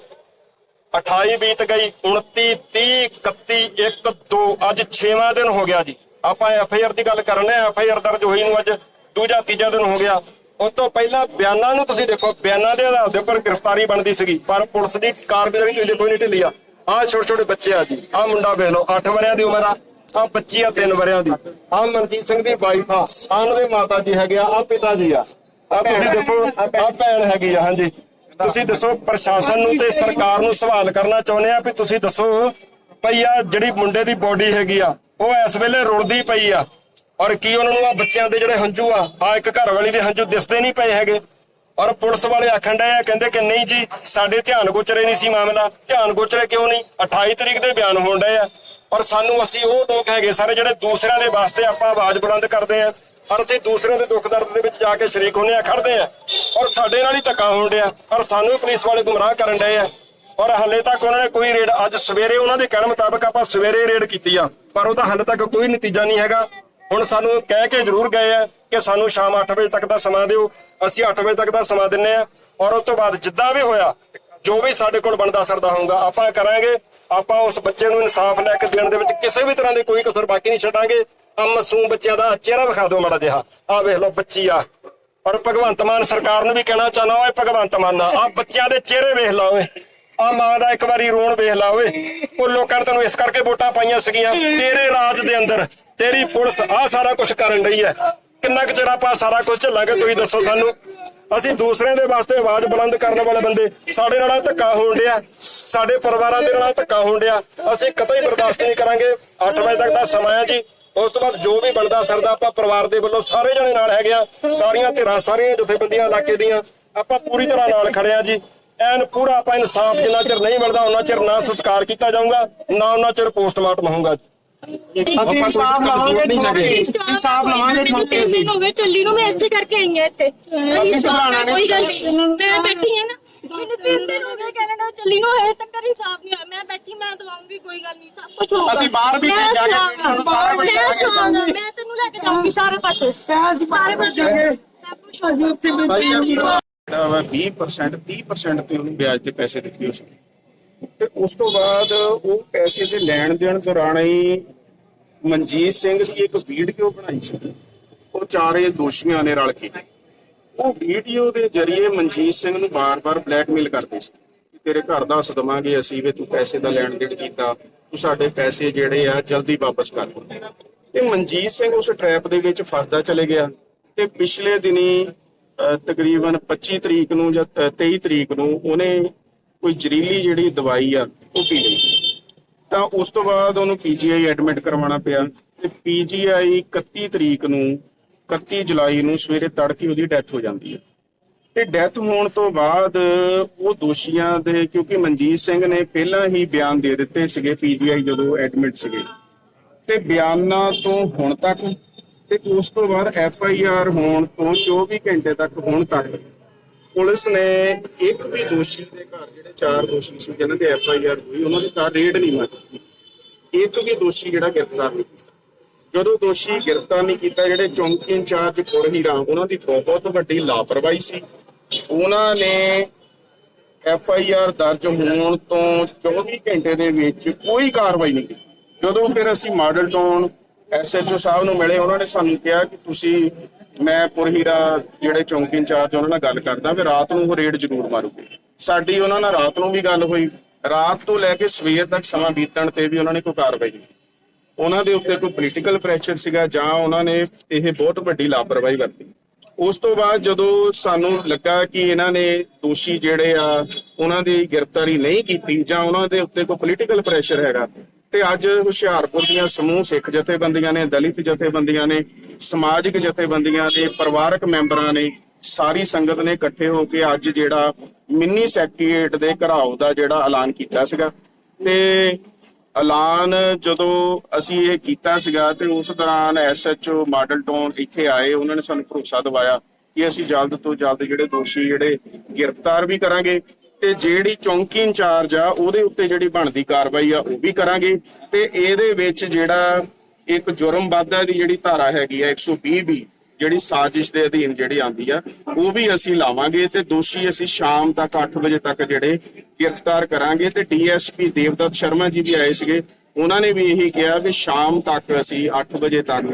28 ਬੀਤ ਗਈ 29 30 31 1 2 ਅੱਜ 6ਵਾਂ ਦਿਨ ਹੋ ਗਿਆ ਜੀ। ਆਪਾਂ ਐਫ ਆਈ ਆਰ ਦੀ ਗੱਲ ਕਰਨੇ ਆ, ਐਫ ਆਈ ਆਰ ਦਰਜ ਹੋਈ ਨੂੰ ਅੱਜ ਦੂਜਾ, ਤੀਜਾ ਦਿਨ ਹੋ ਗਿਆ। ਉਸ ਤੋਂ ਪਹਿਲਾਂ ਬਿਆਨਾਂ ਨੂੰ ਤੁਸੀਂ ਦੇਖੋ, ਬਿਆਨਾਂ ਦੇ ਆਧਾਰ ਦੇ ਉੱਪਰ ਗ੍ਰਿਫਤਾਰੀ ਬਣਦੀ ਸੀਗੀ, ਪਰ ਪੁਲਿਸ ਦੀ ਕਾਰਗੁਜ਼ਾਰੀ ਤੁਸੀਂ ਦੇਖੋ ਨਹੀਂ ਢਿੱਲੀ ਆ। ਆਹ ਛੋਟੇ ਛੋਟੇ ਬੱਚੇ ਆ ਜੀ, ਆਹ ਮੁੰਡਾ ਵੇਖ ਲਓ 8 ਵਰਿਆਂ ਦੀ ਉਮਰ ਆ। ਆਹ ਬੱਚੀ ਆ 3 ਵਰਿਆਂ ਦੀ। ਆਹ ਮਨਜੀਤ ਸਿੰਘ ਦੀ ਵਾਈਫ ਆ। ਉਹਨਾਂ ਦੇ ਮਾਤਾ ਜੀ ਹੈਗੇ ਆ ਆਹ ਪਿਤਾ ਜੀ ਆ। ਆਹ ਤੁਸੀਂ ਦੇਖੋ ਆਹ ਭੈਣ ਹੈਗੀ ਆ ਹਾਂਜੀ। ਤੁਸੀਂ ਦੱਸੋ ਪ੍ਰਸ਼ਾਸਨ ਨੂੰ ਤੇ ਸਰਕਾਰ ਨੂੰ ਸਵਾਲ ਕਰਨਾ ਚਾਹੁੰਦੇ ਆ ਵੀ ਤੁਸੀਂ ਦੱਸੋ ਭਈ ਆ ਜਿਹੜੀ ਮੁੰਡੇ ਦੀ ਬੋਡੀ ਹੈਗੀ ਆ ਉਹ ਇਸ ਵੇਲੇ ਰੁਲਦੀ ਪਈ ਆ। ਔਰ ਕੀ ਉਹਨਾਂ ਨੂੰ ਆ ਬੱਚਿਆਂ ਦੇ ਜਿਹੜੇ ਹੰਝੂ ਆ ਆ ਇੱਕ ਘਰ ਵਾਲੀ ਦੇ ਹੰਝੂ ਦਿਸਦੇ ਨਹੀਂ ਪਏ ਹੈਗੇ। ਔਰ ਪੁਲਿਸ ਵਾਲੇ ਆਖਣ ਡਏ ਆ ਕਹਿੰਦੇ ਕਿ ਨਹੀਂ ਜੀ ਸਾਡੇ ਧਿਆਨ ਗੋਚਰੇ ਨਹੀਂ ਸੀ ਮਾਮਲਾ। ਧਿਆਨ ਗੋਚਰੇ ਕਿਉਂ ਨਹੀਂ? 28 ਤਰੀਕ ਦੇ ਬਿਆਨ ਹੋਣ ਡਏ ਆ। ਔਰ ਸਾਨੂੰ ਅਸੀਂ ਉਹ ਲੋਕ ਹੈਗੇ ਸਾਰੇ ਜਿਹੜੇ ਦੂਸਰਿਆਂ ਦੇ ਵਾਸਤੇ ਆਪਾਂ ਆਵਾਜ਼ ਬੁਲੰਦ ਕਰਦੇ ਆ ਔਰ ਅਸੀਂ ਦੂਸਰਿਆਂ ਦੇ ਦੁੱਖ ਦਰਦ ਦੇ ਵਿੱਚ ਜਾ ਕੇ ਸ਼ਰੀਕ ਹੁੰਦੇ ਆ ਖੜਦੇ ਆ ਔਰ ਸਾਡੇ ਨਾਲ ਹੀ ਧੱਕਾ ਹੋਣ ਡਿਆ। ਔਰ ਸਾਨੂੰ ਹੀ ਪੁਲਿਸ ਵਾਲੇ ਗੁੰਮਰਾਹ ਕਰਨ ਡਏ ਆ। ਔਰ ਹਾਲੇ ਤੱਕ ਉਹਨਾਂ ਨੇ ਕੋਈ ਰੇਡ ਅੱਜ ਸਵੇਰੇ ਉਹਨਾਂ ਦੇ ਕਹਿਣ ਮੁਤਾਬਕ ਆਪਾਂ ਸਵੇਰੇ ਰੇਡ ਕੀਤੀ ਆ। ਪਰ ਉਹਦਾ ਹਾਲੇ ਤੱਕ ਕੋਈ ਨਤੀਜਾ ਨਹੀਂ ਹੈਗਾ। ਹੁਣ ਸਾਨੂੰ ਕਹਿ ਕੇ ਜ਼ਰੂਰ ਗਏ ਆ ਕਿ ਸਾਨੂੰ ਸ਼ਾਮ 8 ਵਜੇ ਤੱਕ ਦਾ ਸਮਾਂ ਦਿਓ। ਅਸੀਂ 8 ਵਜੇ ਤੱਕ ਦਾ ਸਮਾਂ ਦਿੰਨੇ ਆ ਔਰ ਉਸ ਤੋਂ ਬਾਅਦ ਜਿੱਦਾਂ ਵੀ ਹੋਇਆ ਜੋ ਵੀ ਸਾਡੇ ਕੋਲ ਬਣਦਾ ਸਰਦਾ ਹੋਊਗਾ ਆਪਾਂ ਕਰਾਂਗੇ। ਆਪਾਂ ਉਸ ਬੱਚੇ ਨੂੰ ਇਨਸਾਫ ਲੈ ਕੇ ਦੇਣ ਦੇ ਵਿੱਚ ਕਿਸੇ ਵੀ ਤਰ੍ਹਾਂ ਦੀ ਕੋਈ ਕਸਰ ਬਾਕੀ ਨਹੀਂ ਛੱਡਾਂਗੇ। ਆ ਮਾਸੂਮ ਬੱਚਿਆਂ ਦਾ ਚਿਹਰਾ ਵਿਖਾ ਦਿਓ ਮਾੜਾ ਜਿਹਾ। ਆ ਵੇਖ ਲਓ ਬੱਚੀ ਆ। ਔਰ ਭਗਵੰਤ ਮਾਨ ਸਰਕਾਰ ਨੂੰ ਵੀ ਕਹਿਣਾ ਚਾਹਨਾ ਓਏ ਭਗਵੰਤ ਮਾਨ ਆ। ਬੱਚਿਆਂ ਦੇ ਚਿਹਰੇ ਵੇਖ ਲਾ ਓਏ। ਆ ਮਾਂ ਦਾ ਇੱਕ ਵਾਰੀ ਰੋਣ ਵੇਖ ਲਾ ਓਏ। ਉਹ ਲੋਕਾਂ ਨੇ ਤੈਨੂੰ ਇਸ ਕਰਕੇ ਵੋਟਾਂ ਪਾਈਆਂ ਸੀਗੀਆਂ, ਤੇਰੇ ਰਾਜ ਦੇ ਅੰਦਰ, ਤੇਰੀ ਪੁਲਿਸ ਆ ਸਾਰਾ ਕੁਝ ਕਰਨ ਰਹੀ ਹੈ ਕਿੰਨਾ ਕੁ ਚਿਰ ਆਪਾਂ ਸਾਰਾ ਕੁਝ ਝੱਲਾਂਗੇ ਤੁਸੀਂ ਦੱਸੋ ਸਾਨੂੰ। ਅਸੀਂ ਦੂਸਰਿਆਂ ਦੇ ਵਾਸਤੇ ਆਵਾਜ਼ ਬੁਲੰਦ ਕਰਨ ਵਾਲੇ ਬੰਦੇ, ਸਾਡੇ ਨਾਲ ਧੱਕਾ ਹੋਣ ਡਿਆ, ਸਾਡੇ ਪਰਿਵਾਰਾਂ ਦੇ ਨਾਲ ਧੱਕਾ ਹੋਣ ਡਿਆ, ਅਸੀਂ ਕਤਈ ਬਰਦਾਸ਼ਤ ਨਹੀਂ ਕਰਾਂਗੇ। 8 ਵਜੇ ਤੱਕ ਦਾ ਸਮਾਂ ਹੈ ਜੀ, ਉਸ ਤੋਂ ਬਾਅਦ ਜੋ ਵੀ ਬਣਦਾ ਸਰਦਾ, ਆਪਾਂ ਪਰਿਵਾਰ ਦੇ ਵੱਲੋਂ ਸਾਰੇ ਜਣੇ ਨਾਲ ਹੈਗੇ ਆ ਸਾਰੀਆਂ ਧਿਰਾਂ, ਸਾਰੀਆਂ ਜਥੇਬੰਦੀਆਂ ਇਲਾਕੇ ਦੀਆਂ, ਆਪਾਂ ਪੂਰੀ ਤਰ੍ਹਾਂ ਨਾਲ ਖੜੇ ਆ ਜੀ। ਐਨ ਪੂਰਾ ਆਪਾਂ ਇਨਸਾਫ ਜਿੰਨਾ ਚਿਰ ਨਹੀਂ ਮਿਲਦਾ ਉਹਨਾਂ ਚਿਰ ਨਾ ਸੰਸਕਾਰ ਕੀਤਾ ਜਾਊਗਾ, ਨਾ ਉਹਨਾਂ ਚਿਰ ਪੋਸਟਮਾਰਟਮ ਹੋਊਗਾ। ਅਸੀਂ ਇਨਸਾਫ ਲਵਾਂਗੇ ਠੋਕੇ ਇਨਸਾਫ ਲਵਾਂਗੇ ਠੋਕੇ ਅਸੀਂ। ਹੋ ਗਏ ਚੱਲੀ ਨੂੰ ਮੈਂ ਐਸੇ ਕਰਕੇ ਆਈ ਹਾਂ ਇੱਥੇ। ਕੋਈ ਗੱਲ ਨਹੀਂ। ਮੈਂ ਬੈਠੀ ਹਾਂ ਨਾ ਮੈਨੂੰ ਤਿੰਨ ਦਿਨ ਹੋ ਗਏ ਕੈਨੇਡਾ ਚੱਲੀ ਨੂੰ ਹਜੇ ਤੱਕ ਇਨਸਾਫ ਨਹੀਂ ਹੋਇਆ ਮੈਂ ਬੈਠੀ ਮੈਂ ਦਵਾਉਂਗੀ ਕੋਈ ਗੱਲ ਨਹੀਂ ਸਭ ਕੁਝ ਹੋਊਗਾ। ਅਸੀਂ ਬਾਹਰ ਵੀ ਜਾ ਕੇ। ਤੁਹਾਨੂੰ ਸਾਰਾ ਕੁਝ ਮੈਂ ਕਰਾਂਗੇ। ਮੈਂ ਤੈਨੂੰ ਲੈ ਕੇ ਜਾਊਂਗੀ ਸਾਰੇ ਪਾਸੇ। ਸਾਰੇ ਪਾਸੇ। ਸਭ ਕੁਝ ਹੋ ਜਾਊ ਉੱਥੇ ਵਾ 20% 30% ਤੇ ਉਹਨੂੰ ਵਿਆਜ ਤੇ ਪੈਸੇ ਦਿੱਤੇ ਉਸ ਤੇ ਉਸ ਤੋਂ ਬਾਅਦ ਉਹ ਪੈਸੇ ਦੇ ਲੈਣ ਦੇਣ ਦੌਰਾਨ ਹੀ ਮਨਜੀਤ ਸਿੰਘ ਦੀ ਇੱਕ ਵੀਡੀਓ ਬਣਾਈ ਸੀ। ਉਹ ਚਾਰੇ ਦੋਸ਼ੀਆਂ ਨੇ ਰਲ ਕੇ। ਉਹ ਵੀਡੀਓ ਦੇ ਜ਼ਰੀਏ ਮਨਜੀਤ ਸਿੰਘ ਨੂੰ ਬਾਰ-ਬਾਰ ਬਲੈਕਮੇਲ ਕਰਦੇ ਸੀ। ਕਿ ਤੇਰੇ ਘਰ ਦਾ ਦਵਾਂਗੇ ਅਸੀਂ ਵੀ ਤੂੰ ਪੈਸੇ ਦਾ ਲੈਣ ਦੇਣ ਕੀਤਾ। ਤੂੰ ਸਾਡੇ ਪੈਸੇ ਜਿਹੜੇ ਆ ਜਲਦੀ ਵਾਪਸ ਕਰ। ਦੇ ਤੇ ਮਨਜੀਤ ਸਿੰਘ ਉਸ ਟ੍ਰੈਪ ਦੇ ਵਿੱਚ ਫਸਦਾ ਚਲੇ ਗਿਆ। ਤੇ ਪਿਛਲੇ ਦਿਨੀ ਤਕਰੀਬਨ 25 ਤਰੀਕ ਨੂੰ ਜਾਂ ਅਹ, 23 ਤਰੀਕ ਨੂੰ ਉਹਨੇ ਕੋਈ ਜ਼ਰੀਲੀ ਜਿਹੜੀ ਦਵਾਈ ਆ ਉਹ ਪੀ ਲਈ। ਤਾਂ ਉਸ ਤੋਂ ਬਾਅਦ ਉਹਨੂੰ ਪੀਜੀਆਈ ਐਡਮਿਟ ਕਰਵਾਉਣਾ ਪਿਆ ਤੇ ਪੀਜੀਆਈ 31 ਤਰੀਕ ਨੂੰ 31 ਜੁਲਾਈ ਨੂੰ ਸਵੇਰੇ ਤੜਕੇ ਉਹਦੀ ਡੈਥ ਹੋ ਜਾਂਦੀ ਹੈ। ਤੇ ਡੈਥ ਹੋਣ ਤੋਂ ਬਾਅਦ ਉਹ ਦੋਸ਼ੀਆਂ ਦੇ, ਕਿਉਂਕਿ ਮਨਜੀਤ ਸਿੰਘ ਨੇ ਪਹਿਲਾਂ ਹੀ ਬਿਆਨ ਦੇ ਦਿੱਤੇ ਸੀਗੇ ਪੀਜੀਆਈ ਜਦੋਂ ਐਡਮਿਟ ਸੀਗੇ। ਤੇ ਬਿਆਨਾਂ ਤੋਂ ਹੁਣ ਤੱਕ ਤੇ ਉਸ ਤੋਂ ਬਾਅਦ ਐਫ ਆਈ ਆਰ ਹੋਣ ਤੋਂ 24 ਘੰਟੇ ਤੱਕ ਹੁਣ ਤੱਕ ਪੁਲਿਸ ਨੇ ਇੱਕ ਵੀ ਦੋਸ਼ੀ ਦੇ ਘਰ, ਜਿਹੜੇ ਚਾਰ ਦੋਸ਼ੀ ਸੀ, ਜਿਨ੍ਹਾਂ ਤੇ ਐਫ ਆਈ ਆਰ ਹੋਈ, ਉਹਨਾਂ ਦੇ ਘਰ ਰੇਡ ਨਹੀਂ ਮਾਰੀ ਇੱਕ ਵੀ ਦੋਸ਼ੀ ਜਿਹੜਾ ਗ੍ਰਿਫਤਾਰ ਨਹੀਂ ਕੀਤਾ। ਜਦੋਂ ਦੋਸ਼ੀ ਗ੍ਰਿਫਤਾਰ ਨਹੀਂ ਕੀਤਾ, ਜਿਹੜੇ ਚੌਂਕੀ ਇੰਚਾਰਜ ਗੁਰਹੀ ਰਾਮ ਉਹਨਾਂ ਦੀ ਬਹੁਤ ਵੱਡੀ ਲਾਪਰਵਾਹੀ ਸੀ। ਉਹਨਾਂ ਨੇ ਐਫ ਆਈ ਆਰ ਦਰਜ ਹੋਣ ਤੋਂ 24 ਘੰਟੇ ਦੇ ਵਿੱਚ ਕੋਈ ਕਾਰਵਾਈ ਨਹੀਂ ਕੀਤੀ। ਜਦੋਂ ਫਿਰ ਅਸੀਂ ਮਾਡਲ ਟਾਊਨ ਐਸਐਚਓ ਸਾਹਿਬ ਨੂੰ ਮਿਲੇ, ਉਹਨਾਂ ਨੇ ਸਾਨੂੰ ਕਿਹਾ ਕਿ ਤੁਸੀਂ ਮੈਂ ਪੁਰਹੀਰਾ ਜਿਹੜੇ ਚੌਂਕੀ ਇੰਚਾਰਜ, ਉਹਨਾਂ ਨਾਲ ਗੱਲ ਕਰਦਾ ਵੀ ਰਾਤ ਨੂੰ ਉਹ ਰੇਡ ਜ਼ਰੂਰ ਮਾਰੂਗੇ। ਸਾਡੀ ਉਹਨਾਂ ਨਾਲ ਰਾਤ ਨੂੰ ਵੀ ਗੱਲ ਹੋਈ। ਰਾਤ ਤੋਂ ਲੈ ਕੇ ਸਵੇਰ ਤੱਕ ਸਮਾਂ ਬੀਤਣ ਤੇ ਵੀ ਉਹਨਾਂ ਨੇ ਕੋਈ ਕਾਰਵਾਈ ਨਹੀਂ ਕੀਤੀ। ਉਹਨਾਂ ਦੇ ਉੱਤੇ ਕੋਈ ਪੋਲੀਟੀਕਲ ਪ੍ਰੈਸ਼ਰ ਸੀਗਾ ਜਾਂ ਉਹਨਾਂ ਨੇ ਇਹ ਬਹੁਤ ਵੱਡੀ ਲਾਪਰਵਾਹੀ ਵਰਤੀ। ਉਸ ਤੋਂ ਬਾਅਦ ਜਦੋਂ ਸਾਨੂੰ ਲੱਗਾ ਕਿ ਇਹਨਾਂ ਨੇ ਦੋਸ਼ੀ ਜਿਹੜੇ ਆ, ਉਹਨਾਂ ਦੀ ਗ੍ਰਿਫਤਾਰੀ ਨਹੀਂ ਕੀਤੀ ਜਾਂ ਉਹਨਾਂ ਦੇ ਉੱਤੇ ਕੋਈ ਪੋਲੀਟੀਕਲ ਪ੍ਰੈਸ਼ਰ ਹੈਗਾ ਤੇ ਅੱਜ ਹੁਸ਼ਿਆਰਪੁਰ ਦੀਆਂ ਸਮੂਹ ਸਿੱਖ ਜਥੇਬੰਦੀਆਂ ਨੇ, ਦਲਿਤ ਜਥੇਬੰਦੀਆਂ ਨੇ, ਸਮਾਜਿਕ ਜਥੇਬੰਦੀਆਂ ਨੇ, ਪਰਿਵਾਰਕ ਮੈਂਬਰਾਂ ਨੇ ਸਾਰੀ ਸੰਗਤ ਨੇ ਇਕੱਠੇ ਹੋ ਕੇ ਅੱਜ ਜਿਹੜਾ ਮਿੰਨੀ ਸੈਕਟਰੀਏਟ ਦੇ ਘਰਾਓ ਦਾ ਜਿਹੜਾ ਐਲਾਨ ਕੀਤਾ ਸੀਗਾ। ਤੇ ਐਲਾਨ ਜਦੋਂ ਅਸੀਂ ਇਹ ਕੀਤਾ ਸੀਗਾ ਤੇ ਉਸ ਦੌਰਾਨ ਐਸਐਚਓ ਮਾਡਲ ਟਾਊਨ ਇੱਥੇ ਆਏ, ਉਹਨਾਂ ਨੇ ਸਾਨੂੰ ਭਰੋਸਾ ਦਿਵਾਇਆ ਕਿ ਅਸੀਂ ਜਲਦ ਤੋਂ ਜਲਦ ਜਿਹੜੇ ਦੋਸ਼ੀ ਜਿਹੜੇ ਗ੍ਰਿਫਤਾਰ ਵੀ ਕਰਾਂਗੇ। ਤੇ ਜਿਹੜੀ ਚੌਂਕੀ ਇੰਚਾਰਜ ਆ, ਉਹਦੇ ਉੱਤੇ ਜਿਹੜੀ ਬਣਦੀ ਕਾਰਵਾਈ ਆ, ਉਹ ਵੀ ਕਰਾਂਗੇ। ਤੇ ਇਹਦੇ ਵਿੱਚ ਜਿਹੜਾ ਇੱਕ ਜੁਰਮ ਵਾਧਾ ਦੀ ਜਿਹੜੀ ਧਾਰਾ ਹੈਗੀ ਆ 120 ਵੀ ਜਿਹੜੀ ਸਾਜ਼ਿਸ਼ ਦੇ ਅਧੀਨ ਜਿਹੜੀ ਆਂਦੀ ਆ, ਉਹ ਵੀ ਅਸੀਂ ਲਾਵਾਂਗੇ ਤੇ ਦੋਸ਼ੀ ਅਸੀਂ ਸ਼ਾਮ ਤੱਕ 8 ਵਜੇ ਤੱਕ ਜਿਹੜੇ ਗ੍ਰਿਫਤਾਰ ਕਰਾਂਗੇ ਤੇ ਡੀਐਸਪੀ ਦੇਵਦੱਤ ਸ਼ਰਮਾ ਜੀ ਵੀ ਆਏ ਸੀਗੇ। ਉਹਨਾਂ ਨੇ ਵੀ ਇਹੀ ਕਿਹਾ ਕਿ ਸ਼ਾਮ ਤੱਕ ਅਸੀਂ 8 ਵਜੇ ਤੱਕ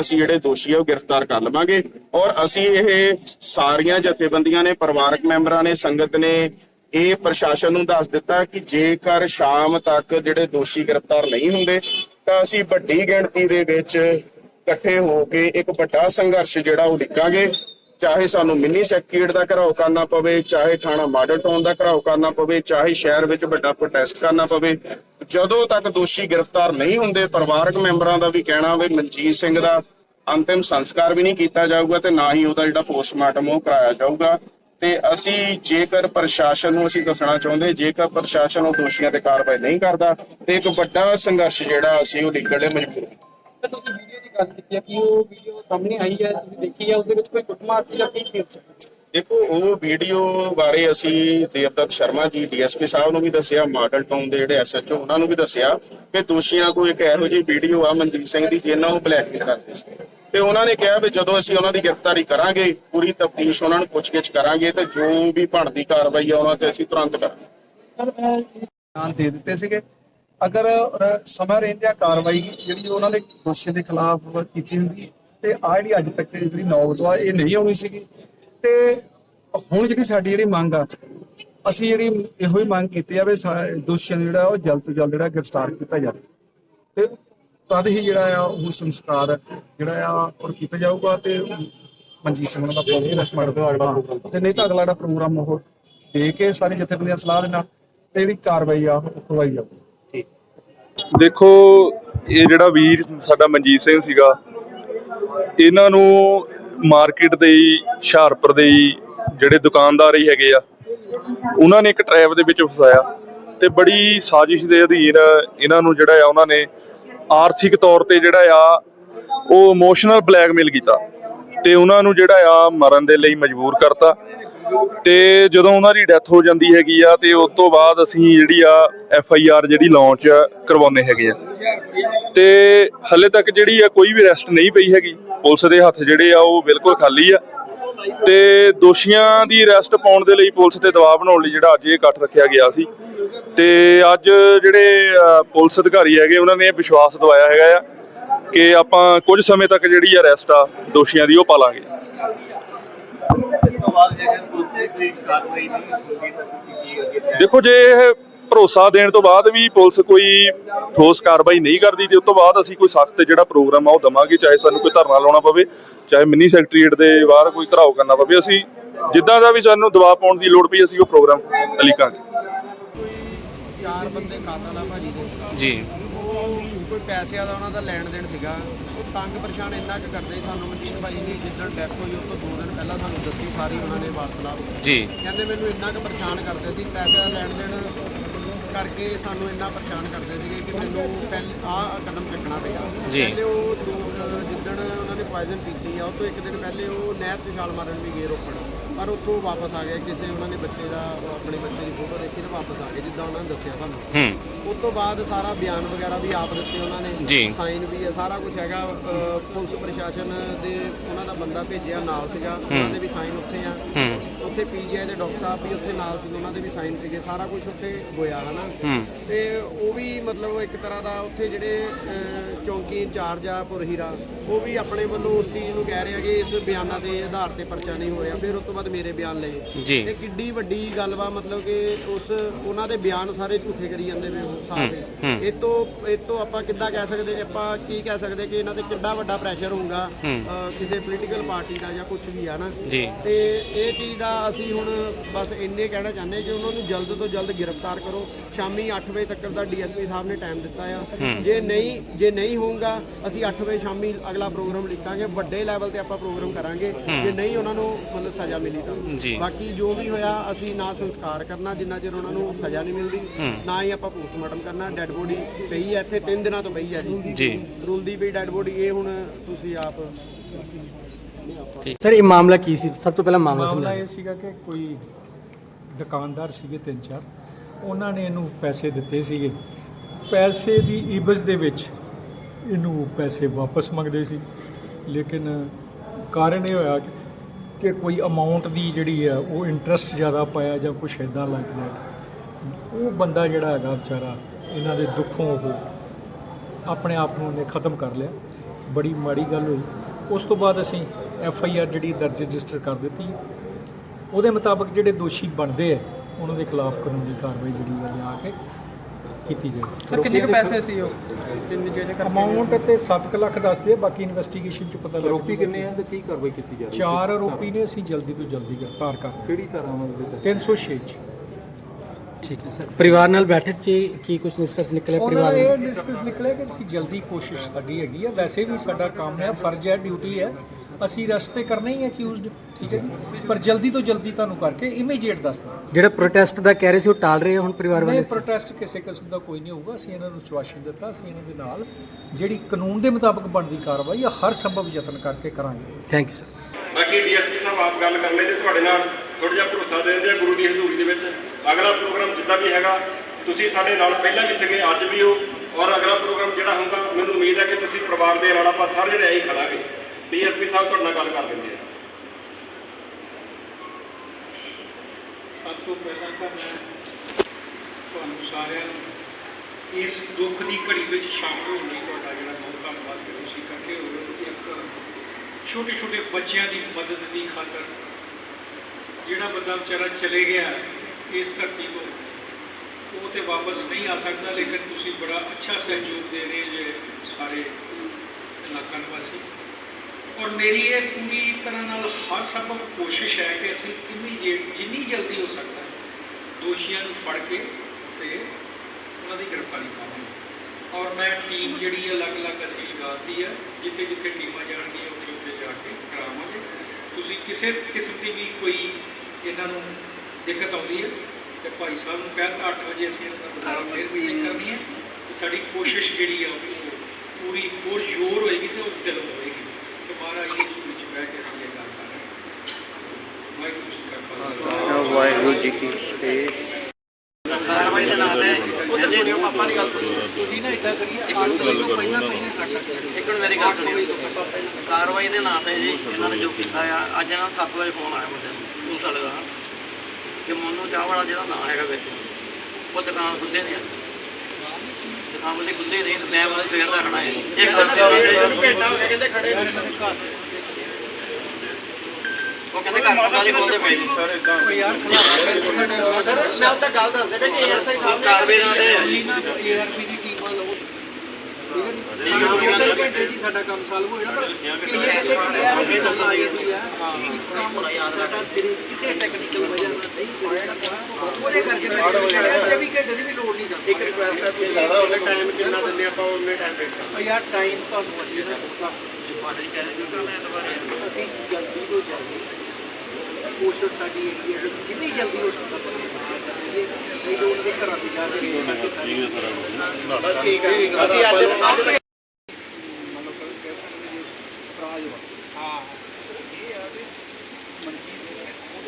ਅਸੀਂ ਜਿਹੜੇ ਦੋਸ਼ੀ ਆ, ਉਹ ਗ੍ਰਿਫਤਾਰ ਕਰ ਲਵਾਂਗੇ। ਔਰ ਅਸੀਂ ਇਹ ਸਾਰੀਆਂ ਜਥੇਬੰਦੀਆਂ ਨੇ, ਪਰਿਵਾਰਕ ਮੈਂਬਰਾਂ ਨੇ, ਸੰਗਤ ਨੇ ਇਹ ਪ੍ਰਸ਼ਾਸਨ ਨੂੰ ਦੱਸ ਦਿੱਤਾ ਕਿ ਜੇਕਰ ਸ਼ਾਮ ਤੱਕ ਜਿਹੜੇ ਦੋਸ਼ੀ ਗ੍ਰਿਫਤਾਰ ਨਹੀਂ ਹੁੰਦੇ, ਤਾਂ ਅਸੀਂ ਵੱਡੀ ਗਿਣਤੀ ਦੇ ਵਿੱਚ ਇਕੱਠੇ ਹੋ ਕੇ ਇੱਕ ਵੱਡਾ ਸੰਘਰਸ਼ ਜਿਹੜਾ ਉਹ ਲਿਖਾਂਗੇ ਚਾਹੇ ਸਾਨੂੰ ਮਿੰਨੀ ਸੈਕਟਰੀਏਟ ਦਾ ਘਰਾਓ ਕਰਨਾ ਪਵੇ, ਚਾਹੇ ਥਾਣਾ ਮਾਡਲ ਟਾਊਨ ਦਾ ਘਰਾਓ ਕਰਨਾ ਪਵੇ, ਚਾਹੇ ਸ਼ਹਿਰ ਵਿੱਚ ਵੱਡਾ ਪ੍ਰੋਟੈਸਟ ਕਰਨਾ ਪਵੇ, ਜਦੋਂ ਤੱਕ ਦੋਸ਼ੀ ਗ੍ਰਿਫਤਾਰ ਨਹੀਂ ਹੁੰਦੇ, ਪਰਿਵਾਰਕ ਮੈਂਬਰਾਂ ਦਾ ਵੀ ਕਹਿਣਾ ਵੀ ਮਨਜੀਤ ਸਿੰਘ ਦਾ ਅੰਤਿਮ ਸੰਸਕਾਰ ਵੀ ਨਹੀਂ ਕੀਤਾ ਜਾਊਗਾ ਤੇ ਨਾ ਹੀ ਉਹਦਾ ਜਿਹੜਾ ਪੋਸਟਮਾਰਟਮ ਉਹ ਕਰਾਇਆ ਜਾਊਗਾ। ਤੇ ਅਸੀਂ ਜੇਕਰ ਪ੍ਰਸ਼ਾਸਨ ਨੂੰ ਅਸੀਂ ਦੱਸਣਾ ਚਾਹੁੰਦੇ ਜੇਕਰ ਪ੍ਰਸ਼ਾਸਨ ਉਹ ਦੋਸ਼ੀਆਂ ਤੇ ਕਾਰਵਾਈ ਨਹੀਂ ਕਰਦਾ ਤੇ ਇੱਕ ਵੱਡਾ ਸੰਘਰਸ਼ ਜਿਹੜਾ ਅਸੀਂ ਉਹ ਲਿਖਣ ਲਈ ਮਜਬੂਰ ਹਾਂ। ਤੁਸੀਂ ਵੀਡੀਓ ਦੀ ਗੱਲ ਕੀਤੀ ਹੈ ਕਿ ਉਹ ਵੀਡੀਓ ਸਾਹਮਣੇ ਆਈ ਹੈ ਤੁਸੀਂ ਦੇਖੀ ਹੈ ਉਹਦੇ ਵਿੱਚ ਕੋਈ ਕੁੱਟਮਾਰ ਸੀ ਜਾਂ ਕੀ ਸੀ ਦੇਖੋ ਉਹ ਵੀਡੀਓ ਬਾਰੇ ਅਸੀਂ ਦੇਵਦੱਤ ਸ਼ਰਮਾ ਜੀ ਡੀਐਸਪੀ ਸਾਹਿਬ ਨੂੰ ਵੀ ਦੱਸਿਆ ਮਾਡਲ ਟਾਊਨ ਦੇ ਜਿਹੜੇ ਐਸਐਚਓ ਉਹਨਾਂ ਨੂੰ ਵੀ ਦੱਸਿਆ ਕਿ ਦੋਸ਼ੀਆਂ ਕੋਲ ਇੱਕ ਇਹੋ ਜਿਹੀ ਵੀਡੀਓ ਆ ਮਨਜੀਤ ਸਿੰਘ ਦੀ ਜਿਹਨਾਂ ਨੂੰ ਬਲੈਕਮੇਲ ਕਰਦੇ ਸੀ। ਤੇ ਉਹਨਾਂ ਨੇ ਕਿਹਾ ਵੀ ਜਦੋਂ ਅਸੀਂ ਉਹਨਾਂ ਦੀ ਗ੍ਰਿਫਤਾਰੀ ਕਰਾਂਗੇ, ਪੂਰੀ ਤਫਤੀਸ਼ ਉਹਨਾਂ ਨੂੰ ਪੁੱਛਗਿੱਛ ਕਰਾਂਗੇ ਤੇ ਜੋ ਵੀ ਬਣਦੀ ਕਾਰਵਾਈ ਆ, ਉਹਨਾਂ ਤੇ ਅਸੀਂ ਤੁਰੰਤ ਕਰਾਂਗੇ ਬਿਆਨ ਦੇ ਦਿੱਤੇ ਸੀਗੇ। ਅਗਰ ਸਮਾਂ ਰਹਿੰਦਿਆਂ ਕਾਰਵਾਈ ਜਿਹੜੀ ਉਹਨਾਂ ਨੇ ਦੋਸ਼ੀਆਂ ਦੇ ਖਿਲਾਫ ਕੀਤੀ ਹੁੰਦੀ, ਤੇ ਆ ਜਿਹੜੀ ਅੱਜ ਤੱਕ ਦੀ ਜਿਹੜੀ ਨੌਬਤ ਆ ਇਹ ਨਹੀਂ ਆਉਣੀ ਸੀਗੀ। ਤੇ ਹੁਣ ਜਿਹੜੀ ਸਾਡੀ ਜਿਹੜੀ ਮੰਗ ਆ, ਅਸੀਂ ਜਿਹੜੀ ਇਹੋ ਹੀ ਮੰਗ ਕੀਤੀ ਆ ਵੀ ਸਾ- ਦੋਸ਼ੀਆਂ ਨੂੰ ਜਿਹੜਾ ਉਹ ਜਲਦ ਤੋਂ ਜਲਦ ਜਿਹੜਾ ਗ੍ਰਿਫਤਾਰ ਕੀਤਾ ਜਾਵੇ। ਤੇ ਤਦ ਹੀ ਜਿਹੜਾ ਆ ਉਹ ਸੰਸਕਾਰ ਜਿਹੜਾ ਆ ਉਹ ਕੀਤਾ ਜਾਊਗਾ ਤੇ ਮਨਜੀਤ ਸਿੰਘ ਦਾ ਪ੍ਰੋਗਰਾਮ ਰਸਮੜ ਤੇ ਨਹੀਂ ਤਾਂ ਅਗਲਾ ਜਿਹੜਾ ਪ੍ਰੋਗਰਾਮ ਉਹ ਦੇ ਕੇ ਸਾਰੀ ਜਥੇਬੰਦੀਆਂ ਸਲਾਹ ਦੇ ਨਾਲ ਤੇ ਜਿਹੜੀ ਕਾਰਵਾਈ ਆ ਉਹ ਕਰਵਾਈ ਜਾਊਗੀ। ਦੇਖੋ ਇਹ ਜਿਹੜਾ ਵੀਰ ਸਾਡਾ ਮਨਜੀਤ ਸਿੰਘ ਸੀਗਾ ਇਹਨਾਂ ਨੂੰ ਮਾਰਕੀਟ ਦੇ ਹੀ ਹੁਸ਼ਿਆਰਪੁਰ ਦੇ ਹੀ ਜਿਹੜੇ ਦੁਕਾਨਦਾਰ ਹੀ ਹੈਗੇ ਆ ਉਹਨਾਂ ਨੇ ਇੱਕ ਟ੍ਰੈਪ ਦੇ ਵਿੱਚ ਫਸਾਇਆ ਤੇ ਬੜੀ ਸਾਜ਼ਿਸ਼ ਦੇ ਅਧੀਨ ਇਹਨਾਂ ਨੂੰ ਜਿਹੜਾ ਆ ਉਹਨਾਂ ਨੇ ਆਰਥਿਕ ਤੌਰ ਤੇ ਜਿਹੜਾ ਆ, ਉਹ ਇਮੋਸ਼ਨਲ ਬਲੈਕਮੇਲ ਕੀਤਾ ਤੇ ਉਹਨਾਂ ਨੂੰ ਜਿਹੜਾ ਆ ਮਰਨ ਦੇ ਲਈ ਮਜਬੂਰ ਕਰਤਾ ਤੇ ਜਦੋਂ ਉਹਨਾਂ ਦੀ ਡੈਥ ਹੋ ਜਾਂਦੀ ਹੈਗੀ ਆ ਤੇ ਉਸ ਤੋਂ ਬਾਅਦ ਅਸੀਂ ਜਿਹੜੀ ਆ ਐਫ ਆਈ ਆਰ ਜਿਹੜੀ ਲਾਂਚ ਕਰਵਾਉਂਦੇ ਹੈਗੇ ਆ। ਤੇ ਹੱਲੇ ਤੱਕ ਜਿਹੜੀ ਆ ਕੋਈ ਵੀ ਅਰੈਸਟ ਨਹੀਂ ਪਈ ਹੈਗੀ, ਪੁਲਿਸ ਦੇ ਹੱਥ ਜਿਹੜੇ ਆ ਉਹ ਬਿਲਕੁਲ ਖਾਲੀ ਆ। ਤੇ ਦੋਸ਼ੀਆਂ ਦੀ ਅਰੈਸਟ ਪਾਉਣ ਦੇ ਲਈ ਪੁਲਿਸ ਤੇ ਦਬਾਅ ਬਣਾਉਣ ਲਈ ਜਿਹੜਾ ਅੱਜ ਇਹ ਇਕੱਠ ਰੱਖਿਆ ਗਿਆ ਸੀ। ਤੇ ਅੱਜ ਜਿਹੜੇ ਪੁਲਿਸ ਅਧਿਕਾਰੀ ਹੈਗੇ ਉਹਨਾਂ ਨੇ ਵਿਸ਼ਵਾਸ ਦਿਵਾਇਆ ਹੈਗਾ ਆ ਕਿ ਆਪਾਂ ਕੁਝ ਸਮੇਂ ਤੱਕ ਜਿਹੜੀ ਅਰੈਸਟ ਆ ਦੋਸ਼ੀਆਂ ਦੀ ਉਹ ਪਾਲਾਂਗੇ। ਦੇਖੋ ਜੇ ਇਹ ਭਰੋਸਾ ਦੇਣ ਤੋਂ ਬਾਅਦ ਵੀ ਪੁਲਿਸ ਕੋਈ ਠੋਸ ਕਾਰਵਾਈ ਨਹੀਂ ਕਰਦੀ ਤੇ ਉਸ ਤੋਂ ਬਾਅਦ ਅਸੀਂ ਕੋਈ ਸਖਤ ਜਿਹੜਾ ਪ੍ਰੋਗਰਾਮ ਆ ਉਹ ਦਵਾਂਗੇ ਚਾਹੇ ਸਾਨੂੰ ਕੋਈ ਧਰਨਾ ਲਾਉਣਾ ਪਵੇ ਚਾਹੇ ਮਿੰਨੀ ਸੈਕਟਰੀਏਟ ਦੇ ਬਾਹਰ ਕੋਈ ਘਰਾਓ ਕਰਨਾ ਪਵੇ ਅਸੀਂ ਜਿੱਦਾਂ ਦਾ ਵੀ ਸਾਨੂੰ ਦਬਾਅ ਪਾਉਣ ਦੀ ਲੋੜ ਪਈ ਅਸੀਂ ਉਹ ਪ੍ਰੋਗਰਾਮ ਲਿਖਾਂਗੇ ਚਾਰ ਬੰਦੇ ਕਾਤਲ ਆ ਭਾਜੀ ਦੇ। ਜੀ। ਕੋਈ ਪੈਸਿਆਂ ਦਾ ਉਹਨਾਂ ਦਾ ਲੈਣ ਦੇਣ ਸੀਗਾ। ਉਹ ਤੰਗ ਪਰੇਸ਼ਾਨ ਇੰਨਾ ਕੁ ਕਰਦੇ ਸਾਨੂੰ ਮਨਜੀਤ ਭਾਈ ਨੇ ਜਿੱਦਣ ਡੈਥ ਹੋਈ ਉਸ ਤੋਂ ਦੋ ਦਿਨ ਪਹਿਲਾਂ ਸਾਨੂੰ ਦੱਸੀ ਸਾਰੀ ਉਹਨਾਂ ਨੇ ਵਾਰਤਾਲਾਪ। ਜੀ। ਕਹਿੰਦੇ ਮੈਨੂੰ ਇੰਨਾ ਕੁ ਪਰੇਸ਼ਾਨ ਕਰਦੇ ਸੀ ਪੈਸੇ ਦਾ ਲੈਣ ਦੇਣ ਕਰਕੇ ਸਾਨੂੰ ਇੰਨਾ ਪਰੇਸ਼ਾਨ ਕਰਦੇ ਸੀਗੇ ਕਿ ਮੈਨੂੰ ਪਹਿਲੇ ਆ ਕਦਮ ਚੱਕਣਾ ਪਿਆ ਜੀ। ਪਹਿਲੇ ਉਹ ਦੋ ਅਹ ਜਿੱਦਣ ਉਹਨਾਂ ਨੇ ਪੋਇਜ਼ਨ ਪੀਤੀ ਆ ਉਹ ਤੋਂ ਇੱਕ ਦਿਨ ਪਹਿਲੇ ਉਹ ਨਹਿਰ 'ਚ ਛਾਲ ਮਾਰਨ ਵੀ ਗਏ ਰੋਪੜ। ਪਰ ਉੱਥੋਂ ਵਾਪਸ ਆ ਗਏ ਕਿਸੇ ਉਹਨਾਂ ਨੇ ਬੱਚੇ ਦਾ ਉਹ ਆਪਣੇ ਬੱਚੇ ਦੀ ਫੋਟੋ ਦੇਖੀ ਤੇ ਵਾਪਸ ਆ ਗਏ ਜਿੱਦਾਂ ਉਹਨਾਂ ਨੇ ਦੱਸਿਆ ਸਾਨੂੰ। ਹੂੰ। ਉਸ ਤੋਂ ਬਾਅਦ ਸਾਰਾ ਬਿਆਨ ਵਗੈਰਾ ਵੀ ਆਪ ਦਿੱਤੇ ਉਹਨਾਂ ਨੇ। ਸਾਈਨ ਵੀ ਹੈ ਸਾਰਾ ਕੁਝ ਹੈਗਾ ਪੁਲਿਸ ਪ੍ਰਸ਼ਾਸਨ ਦੇ ਉਹਨਾਂ ਦਾ ਬੰਦਾ ਭੇਜਿਆ ਨਾਲ ਸੀਗਾ ਉਹਨਾਂ ਦੇ ਵੀ ਸਾਈਨ ਉੱਥੇ ਆ। ਹੂੰ। ਉੱਥੇ ਪੀਜੀਆਈ ਦੇ ਡਾਕਟਰ ਸਾਹਿਬ ਵੀ ਉੱਥੇ ਨਾਲ ਸੀ ਉਹਨਾਂ ਦੇ ਵੀ ਸਾਈਨ ਸੀਗੇ ਸਾਰਾ ਕੁਝ ਉੱਥੇ ਹੋਇਆ ਹਨਾ? ਹੂੰ। ਤੇ ਉਹ ਵੀ ਮਤਲਬ ਇੱਕ ਤਰ੍ਹਾਂ ਦਾ ਉੱਥੇ ਜਿਹੜੇ ਅਹ, ਚੌਂਕੀ ਇੰਚਾਰਜ ਆ ਪੁਰਹੀਰਾ ਉਹ ਵੀ ਆਪਣੇ ਵੱਲੋਂ ਉਸ ਚੀਜ਼ ਨੂੰ ਕਹਿ ਰਿਹਾ ਕਿ ਇਸ ਬਿਆਨਾਂ ਦੇ ਆਧਾਰ ਤੇ ਪਰਚਾ ਨਹੀਂ ਹੋਇਆ ਫਿਰ ਉਸ ਤੋਂ ਬਾਅਦ ਮੇਰੇ ਬਿਆਨ ਲਏ। ਜੀ। ਇਹ ਕਿੱਡੀ ਵੱਡੀ ਗੱਲ ਵਾ ਮਤਲਬ ਕਿ ਉਸ ਉਹਨਾਂ ਦੇ ਬਿਆਨ ਸਾਰੇ ਝੂਠੇ ਕਰੀ ਜਾਂਦੇ ਨੇ ਉਹ ਸਾਰੇ। ਇਹ ਤੋਂ ਇਹ ਤੋਂ ਆਪਾਂ ਕਿੱਦਾਂ ਕਹਿ ਸਕਦੇ ਆਪਾਂ ਕੀ ਕਹਿ ਸਕਦੇ ਕਿ ਇਹਨਾਂ ਤੇ ਕਿੱਡਾ ਵੱਡਾ ਪ੍ਰੈਸ਼ਰ ਹੋਊਗਾ ਕਿਸੇ ਪੋਲੀਟੀਕਲ ਪਾਰਟੀ ਦਾ ਜਾਂ ਕੁਝ ਵੀ ਆ ਨਾ। ਜੀ। ਤੇ ਇਹ ਚੀਜ਼ ਦਾ ਅਸੀਂ ਹੁਣ ਬਸ ਇੰਨੇ ਕਹਿਣਾ ਚਾਹੁੰਦੇ ਕਿ ਉਹਨਾਂ ਨੂੰ ਜਲਦ ਤੋਂ ਜਲਦ ਗ੍ਰਿਫਤਾਰ ਕਰੋ। ਸ਼ਾਮੀ 8 ਵਜੇ ਤੱਕ ਦਾ ਡੀਐਸਪੀ ਸਾਹਿਬ ਨੇ ਟਾਈਮ ਦਿੱਤਾ ਆ। ਜੇ ਨਹੀਂ ਜੇ ਨਹੀਂ ਹੋਊਗਾ ਅਸੀਂ 8 ਵਜੇ ਸ਼ਾਮੀ ਅਗਲਾ ਪ੍ਰੋਗਰਾਮ ਲਿਖਾਂਗੇ ਵੱਡੇ ਲੈਵਲ ਤੇ ਆਪਾਂ ਪ੍ਰੋਗਰਾਮ ਕਰਾਂਗੇ ਜੇ ਨਹੀਂ ਉਹਨਾਂ ਨੂੰ ਮਤਲਬ ਸਜ਼ਾ ਮਿਲੀ। ਤਾਂ। ਬਾਕੀ ਜੋ ਵੀ ਹੋਇਆ ਅਸੀਂ ਨਾ ਸੰਸਕਾਰ ਕਰਨਾ ਜਿੰਨਾ ਚਿਰ ਉਹਨਾਂ ਨੂੰ ਸਜ਼ਾ ਨਹੀਂ ਮਿਲਦੀ ਨਾ ਹੀ ਆਪਾਂ ਪੋਸਟਮਾਰਟਮ ਕਰਨਾ ਡੈੱਡ ਬੋਡੀ ਪਈ ਹੈ ਇੱਥੇ 3 ਦਿਨਾਂ ਤੋਂ ਪਈ ਹੈ ਜੀ। ਜੀ। ਰੁਲਦੀ ਪਈ ਡੈੱਡ ਬੋਡੀ ਇਹ ਹੁਣ ਤੁਸੀਂ ਆਪ ਸਰ ਇਹ ਮਾਮਲਾ ਕੀ ਸੀ? ਸਭ ਤੋਂ ਪਹਿਲਾਂ ਮਾਮਲਾ ਮਾਮਲਾ ਸਮਝਾਓ। ਇਹ ਸੀਗਾ ਕਿ ਕੋਈ ਦੁਕਾਨਦਾਰ ਸੀਗੇ ਤਿੰਨ ਚਾਰ। ਉਹਨਾਂ ਨੇ ਇਹਨੂੰ ਪੈਸੇ ਦਿੱਤੇ ਸੀਗੇ। ਪੈਸੇ ਦੀ ਇਬਜ਼ ਦੇ ਵਿੱਚ ਇਹਨੂੰ ਪੈਸੇ ਵਾਪਸ ਮੰਗਦੇ ਸੀ। ਲੇਕਿਨ ਕਾਰਨ ਇਹ ਹੋਇਆ ਕਿ- ਕੋਈ ਅਮਾਉਂਟ ਦੀ ਜਿਹੜੀ ਹੈ, ਉਹ ਇੰਟਰਸਟ ਜ਼ਿਆਦਾ ਪਾਇਆ ਜਾਂ ਕੁਛ ਇਦਾਂ ਲੱਗ that ਉਹ ਬੰਦਾ ਜਿਹੜਾ ਹੈਗਾ ਵਿਚਾਰਾ, ਇਹਨਾਂ ਦੇ ਦੁੱਖੋਂ ਉਹ ਆਪਣੇ ਆਪ ਨੂੰ ਉਹਨੇ ਖਤਮ ਕਰ ਲਿਆ। ਬੜੀ ਮਾੜੀ ਗੱਲ ਹੋਈ। ਉਸ ਤੋਂ ਬਾਅਦ ਅਸੀਂ ਐਫ ਆਈ ਆਰ ਜਿਹੜੀ ਦਰਜ ਰਜਿਸਟਰ ਕਰ ਦਿੱਤੀ। ਉਹਦੇ ਮੁਤਾਬਕ ਜਿਹੜੇ ਦੋਸ਼ੀ ਬਣਦੇ ਆ, ਉਹਨਾਂ ਦੇ ਖਿਲਾਫ ਕਾਨੂੰਨੀ ਕਾਰਵਾਈ ਜਿਹੜੀ ਹੈ, ਲਿਆ ਕੇ ਕੀਤੀ ਜਾਏ। ਸਰ ਕਿੰਨੇ ਕੁ ਪੈਸੇ ਸੀ ਉਹ? ਕਿੰਨੇ ਜਿਹੜੇ ਅਮਾਉਂਟ ਤੇ 7 ਲੱਖ ਦੱਸਦੇ ਆ ਬਾਕੀ ਇਨਵੈਸਟੀਗੇਸ਼ਨ ਚ ਪਤਾ ਲੱਗ। ਆਰੋਪੀ ਕਿੰਨੇ ਆ ਤੇ ਕੀ ਕਾਰਵਾਈ ਕੀਤੀ ਜਾ ਰਹੀ ਹੈ? ਚਾਰ ਆਰੋਪੀ ਨੇ ਅਸੀਂ ਜਲਦੀ ਤੋਂ ਜਲਦੀ ਗ੍ਰਿਫਤਾਰ ਕਰ ਕਿਹੜੀ ਤਰ੍ਹਾਂ ਉਹਨਾਂ ਦੇ 306 ਚ। ਠੀਕ ਹੈ ਸਰ ਪਰਿਵਾਰ ਨਾਲ ਬੈਠਕ 'ਚ ਕੀ ਕੁਝ ਨਿਸ਼ਕਰਸ਼ ਨਿਕਲੇ ਉਹਨਾਂ ਪਰਿਵਾਰ ਦਾ ਇਹ ਨੂੰ ਡਿਸਕਸ ਨਿਕਲਿਆ ਕਿ ਅਸੀਂ ਜਲਦੀ ਕੋਸ਼ਿਸ਼ ਸਾਡੀ ਹੈਗੀ ਹੈ ਵੈਸੇ ਵੀ ਸਾਡਾ ਕੰਮ ਹੈ ਫਰਜ਼ ਹੈ ਡਿਊਟੀ ਹੈ। ਅਸੀਂ ਅਰੈਸਟ ਤੇ ਕਰਨਾ ਹੀ ਹੈ ਅਕਿਊਜ਼ਡ ਠੀਕ ਹੈ ਜੀ? ਪਰ ਜਲਦੀ ਤੋਂ ਜਲਦੀ ਤੁਹਾਨੂੰ ਕਰਕੇ ਇਮੀਡੀਏਟ ਦੱਸ ਦਾਂ ਜਿਹੜਾ ਪ੍ਰੋਟੈਸਟ ਦਾ ਕਹਿ ਰਹੇ ਸੀ ਉਹ ਟਾਲ ਰਹੇ ਆ ਹੁਣ ਪਰਿਵਾਰ ਵਾਲੇ ਨਹੀਂ ਪ੍ਰੋਟੈਸਟ ਕਿਸੇ ਕਿਸਮ ਦਾ ਕੋਈ ਨਹੀਂ ਹੋਊਗਾ। ਅਸੀਂ ਇਹਨਾਂ ਨੂੰ ਸਵਾਸ਼ਨ ਦਿੱਤਾ ਅਸੀਂ ਇਹਨਾਂ ਦੇ ਨਾਲ ਜਿਹੜੀ ਕਾਨੂੰਨ ਦੇ ਮੁਤਾਬਕ ਬਣਦੀ ਕਾਰਵਾਈ ਆ ਹਰ ਸੰਭਵ ਯਤਨ ਕਰਕੇ ਕਰਾਂਗੇ। ਥੈਂਕ ਯੂ ਸਰ ਬਾਕੀ ਡੀਐਸਪੀ ਸਾਹਿਬ ਆਪ ਗੱਲ ਕਰ ਲੈ ਤੇ ਤੁਹਾਡੇ ਨਾਲ ਥੋੜਾ ਜਿਹਾ ਭਰੋਸਾ ਦੇ ਦਿੰਦੇ ਆ ਗੁਰੂ ਦੀ ਹਜ਼ੂਰੀ ਦੇ ਵਿੱਚ। ਅਗਲਾ ਪ੍ਰੋਗਰਾਮ ਜਿੱਦਾਂ ਵੀ ਹੈਗਾ ਤੁਸੀਂ ਸਾਡੇ ਨਾਲ ਪਹਿਲਾਂ ਵੀ ਸੀਗੇ ਅੱਜ ਵੀ ਹੋ ਔਰ ਅਗਲਾ ਪ੍ਰੋਗਰਾਮ ਜਿਹੜਾ ਹੁੰਦਾ ਮੈਨੂੰ ਉਮੀਦ ਹੈ ਕਿ ਤੁਸੀਂ ਪਰਿਵਾਰ ਦੇ ਨਾਲ ਆਪਾਂ ਸਾਰੇ ਜਿਹੜੇ ਆਈ ਖੜਾਂਗੇ। ਡੀਐਸਪੀ ਸਾਹਿਬ ਤੁਹਾਡੇ ਨਾਲ ਗੱਲ ਕਰ ਦਿੰਦੇ ਆ। ਸਭ ਤੋਂ ਪਹਿਲਾਂ ਤਾਂ ਮੈਂ ਤੁਹਾਨੂੰ ਸਾਰਿਆਂ ਨੂੰ ਇਸ ਦੁੱਖ ਦੀ ਘੜੀ ਵਿੱਚ ਸ਼ਾਮਲ ਹੋਣ ਲਈ ਤੁਹਾਡਾ ਜਿਹੜਾ ਬਹੁਤ ਧੰਨਵਾਦ ਕਿ ਤੁਸੀਂ ਇਕੱਠੇ ਹੋ ਗਏ ਇੱਕ ਛੋਟੇ ਛੋਟੇ ਬੱਚਿਆਂ ਦੀ ਮਦਦ ਦੀ ਖਾਤਰ ਜਿਹੜਾ ਬੰਦਾ ਵਿਚਾਰਾ ਚਲੇ ਗਿਆ ਇਸ ਧਰਤੀ ਤੋਂ, ਉਹ ਤੇ ਵਾਪਸ ਨਹੀਂ ਆ ਸਕਦਾ, ਲੇਕਿਨ ਤੁਸੀਂ ਬੜਾ ਅੱਛਾ ਸਹਿਯੋਗ ਦੇ ਰਹੇ ਜੇ ਸਾਰੇ ਇਲਾਕਾ ਨਿਵਾਸੀ ਔਰ ਮੇਰੀ ਇਹ ਪੂਰੀ ਤਰ੍ਹਾਂ ਨਾਲ ਹਰ ਸੰਭਵ ਕੋਸ਼ਿਸ਼ ਹੈ ਕਿ ਅਸੀਂ ਇਮੀਡੀਏਟ ਜਿੰਨੀ ਜਲਦੀ ਹੋ ਸਕਦਾ ਦੋਸ਼ੀਆਂ ਨੂੰ ਫੜ ਕੇ ਤੇ ਉਹਨਾਂ ਦੀ ਗ੍ਰਿਫਤਾਰੀ ਪਾਵਾਂਗੇ ਔਰ ਮੈਂ ਟੀਮ ਜਿਹੜੀ ਹੈ ਅਲੱਗ-ਅਲੱਗ ਅਸੀਂ ਲਗਾਤੀ ਹੈ ਜਿੱਥੇ ਜਿੱਥੇ ਟੀਮਾਂ ਜਾਣਗੀਆਂ ਉੱਥੇ ਉੱਥੇ ਜਾ ਕੇ ਕਰਾਵਾਂਗੇ। ਤੁਸੀਂ ਕਿਸੇ ਕਿਸਮ ਦੀ ਵੀ ਕੋਈ ਇਹਨਾਂ ਨੂੰ ਦਿੱਕਤ ਆਉਂਦੀ ਹੈ ਤੇ ਭਾਈ ਸਾਹਿਬ ਨੂੰ ਕਹਿੰਦਾ 8 ਵਜੇ ਅਸੀਂ ਇਹਨਾਂ ਦਾ ਦੁਬਾਰਾ ਫੇਰ ਮੀਟਿੰਗ ਕਰਨੀ ਹੈ। ਤੇ ਸਾਡੀ ਕੋਸ਼ਿਸ਼ ਜਿਹੜੀ ਹੈ ਉਹ ਪੂਰੀ ਹੋਰ ਜ਼ੋਰ ਹੋਏਗੀ ਤੇ ਉਹ ਦਿਲੋਂ ਹੋਏਗੀ। ਮਹਾਰਾਜ ਜੀ ਵਿੱਚ ਬਹਿ ਕੇ ਅਸੀਂ ਇਹ ਗੱਲ ਕਰ ਰਹੇ ਹਾਂ ਵਾਹਿਗੁਰੂ ਜੀ ਕਾ ਖਾਲਸਾ ਵਾਹਿਗੁਰੂ ਜੀ ਕੀ ਫਤਿਹ। ਕਾਰਵਾਈ ਦੇ ਨਾਂ ਤੇ ਉਹਦੇ ਸੁਣਿਓ ਪਾਪਾ ਦੀ ਗੱਲ ਤੁਸੀਂ ਨਾ ਇਦਾਂ ਕਰੀਏ ਆਹ ਗੱਲ ਕਰੋ ਨਾ ਇੱਕ ਮਿੰਟ ਮੇਰੀ ਗੱਲ ਸੁਣਿਓ ਕਾਰਵਾਈ ਦੇ ਨਾਂ ਤੇ ਜੀ, ਇਹਨਾਂ ਨੇ ਜੋ ਕੀਤਾ ਆ, ਅੱਜ ਇਹਨਾਂ ਨੂੰ 7 ਵਜੇ ਫੋਨ ਆਇਆ ਮੁੰਡੇ ਨੂੰ, ਪੁਲਿਸ ਵਾਲੇ ਦਾ, ਕਿ ਮੋਨੂ ਚਾਹ ਵਾਲਾ ਜਿਹੜਾ ਨਾਂ ਹੈਗਾ ਵਿੱਚ, ਉਹ ਦੁਕਾਨ ਖੁੱਲੇ ਨੇ ਦੁਕਾਨ ਵਾਲੀ ਖੁੱਲੇ ਨਹੀਂ ਮੈਂ ਬਸ ਸਵੇਰ ਦਾ ਖੜਾ ਹੈ। ਇੱਕ ਗੱਲ ਤੇ ਘੰਟਾ ਹੋ ਗਿਆ ਕਹਿੰਦੇ ਖੜੇ ਉਹ ਕਹਿੰਦੇ ਘਰ ਤੋਂ ਗਾਲੀ ਬੋਲਦੇ ਪਏ। ਸਰ ਮੈਂ ਉਹ ਤਾਂ ਗੱਲ ਦੱਸਦੇ ਪਏ ਕਿ ਐਸਆਈ ਸਾਹਿਬ ਨੇ ਕਾਰਵਾਈ ਦੇ ਨਾਂ ਹੈ ਜੀ ਏਆਰਪੀ ਦੀ ਠੀਕ ਹੈ ਘੰਟੇ ਜੀ ਸਾਡਾ ਕੰਮ ਸਾਲਵ ਹੋ ਜਾਣਾ ਪਰ ਕਿਸੇ ਵੇਲੇ ਏਆਰਪੀ ਦਾ ਆ ਜਾਂਦੀ ਹੈ ਕੰਮ ਸਾਡਾ ਸਿਰ ਕਿਸੇ ਟੈਕਨੀਕਲ ਵਜ੍ਹਾ ਨਾਲ ਨਹੀਂ ਹੋਇਆ ਉਹਦੇ ਕਰਕੇ ਮੈਂ 24 ਘੰਟੇ ਦੀ ਵੀ ਲੋੜ ਨਹੀਂ ਸਾਨੂੰ ਇੱਕ ਰਿਕੁਐਸਟ ਹੈ ਤੁਸੀਂ ਜ਼ਿਆਦਾ ਹੋ ਗਿਆ ਟਾਈਮ ਕਿੰਨਾ ਦਿੰਦੇ ਆਪਾਂ ਉਹਨੇ ਟਾਈਮ ਵੇਟ ਕਰਨਾ ਉਹ ਯਾਰ ਟਾਈਮ ਤੁਹਾਨੂੰ ਅਸੀਂ ਜਿਹੜਾ ਬਹੁਤਾ ਜਵਾਨੀ ਕਹਿੰਦੇ ਅਸੀਂ ਜਲਦੀ ਤੋਂ ਜਲਦੀ ਕੋਸ਼ਿਸ਼ ਸਾਡੀ ਇਹ ਹੈ ਜਿੰਨੀ ਜਲਦੀ ਹੋ ਸਕਦਾ ਕਰੀਏ ਨਹੀਂ ਤਾਂ ਉਹਨਾਂ ਦੇ ਘਰਾਂ ਤੇ ਜਾ ਕੇ ਕਰਕੇ ਸਾਡੀ ਬਸ ਠੀਕ ਹੈ ਅਸੀਂ ਅੱਜ ਅੱਜ ਮਤਲਬ ਕਹਿ ਸਕਦੇ ਜੀ ਰਾਜ ਵਾ ਹਾਂ ਇਹ ਆ ਵੀ ਮਨਜੀਤ ਸਿੰਘ ਨੇ ਖੁਦ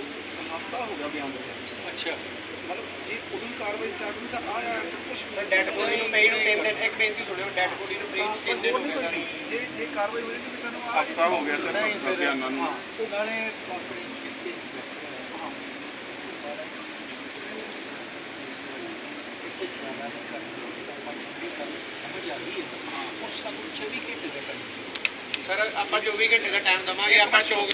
ਹਫਤਾ ਹੋ ਗਿਆ ਬਿਆਨ ਦਿੱਤਾ ਅੱਛਾ। ਮਤਲਬ ਜੇ ਉਦੋਂ ਹੀ ਕਾਰਵਾਈ ਸਟਾਰਟ ਹੋਈ ਤਾਂ ਆ ਆ ਕੁਝ ਡੈਡ ਬੋਡੀ ਨੂੰ ਪਈ ਨੂੰ ਦਿਨ ਇੱਕ ਬੇਨਤੀ ਸੁਣਿਓ ਡੈਡ ਬੋਡੀ ਨੂੰ ਪਈ ਨੂੰ ਤਿੰਨ ਦਿਨ ਹੋ ਗਏ ਸਰ ਜੇ ਜੇ ਕਾਰਵਾਈ ਹੋਈ ਤਾਂ ਸਾਨੂੰ ਹਫ਼ਤਾ ਹੋ ਗਿਆ ਸਰ ਬਿਆਨਾਂ ਨੂੰ। ਹਾਂ, ਉਹ ਨਾਲੇ ਕੰਪਨੀ ਕੀਤੀ ਹਾਂ ਗਿਆ ਹੈ ਘਰ ਦਾ ਆਪਾਂ ਚੰਗੀ ਗੱਲ ਸਮਝ ਆ ਗਈ ਹੈ ਹਾਂ ਉਸ 24 ਘੰਟੇ ਦਾ ਟਾਈਮ ਸਰ, ਆਪਾਂ 24 ਘੰਟੇ ਦਾ ਟਾਈਮ ਦਵਾਂਗੇ, ਆਪਾਂ ਚੌਕ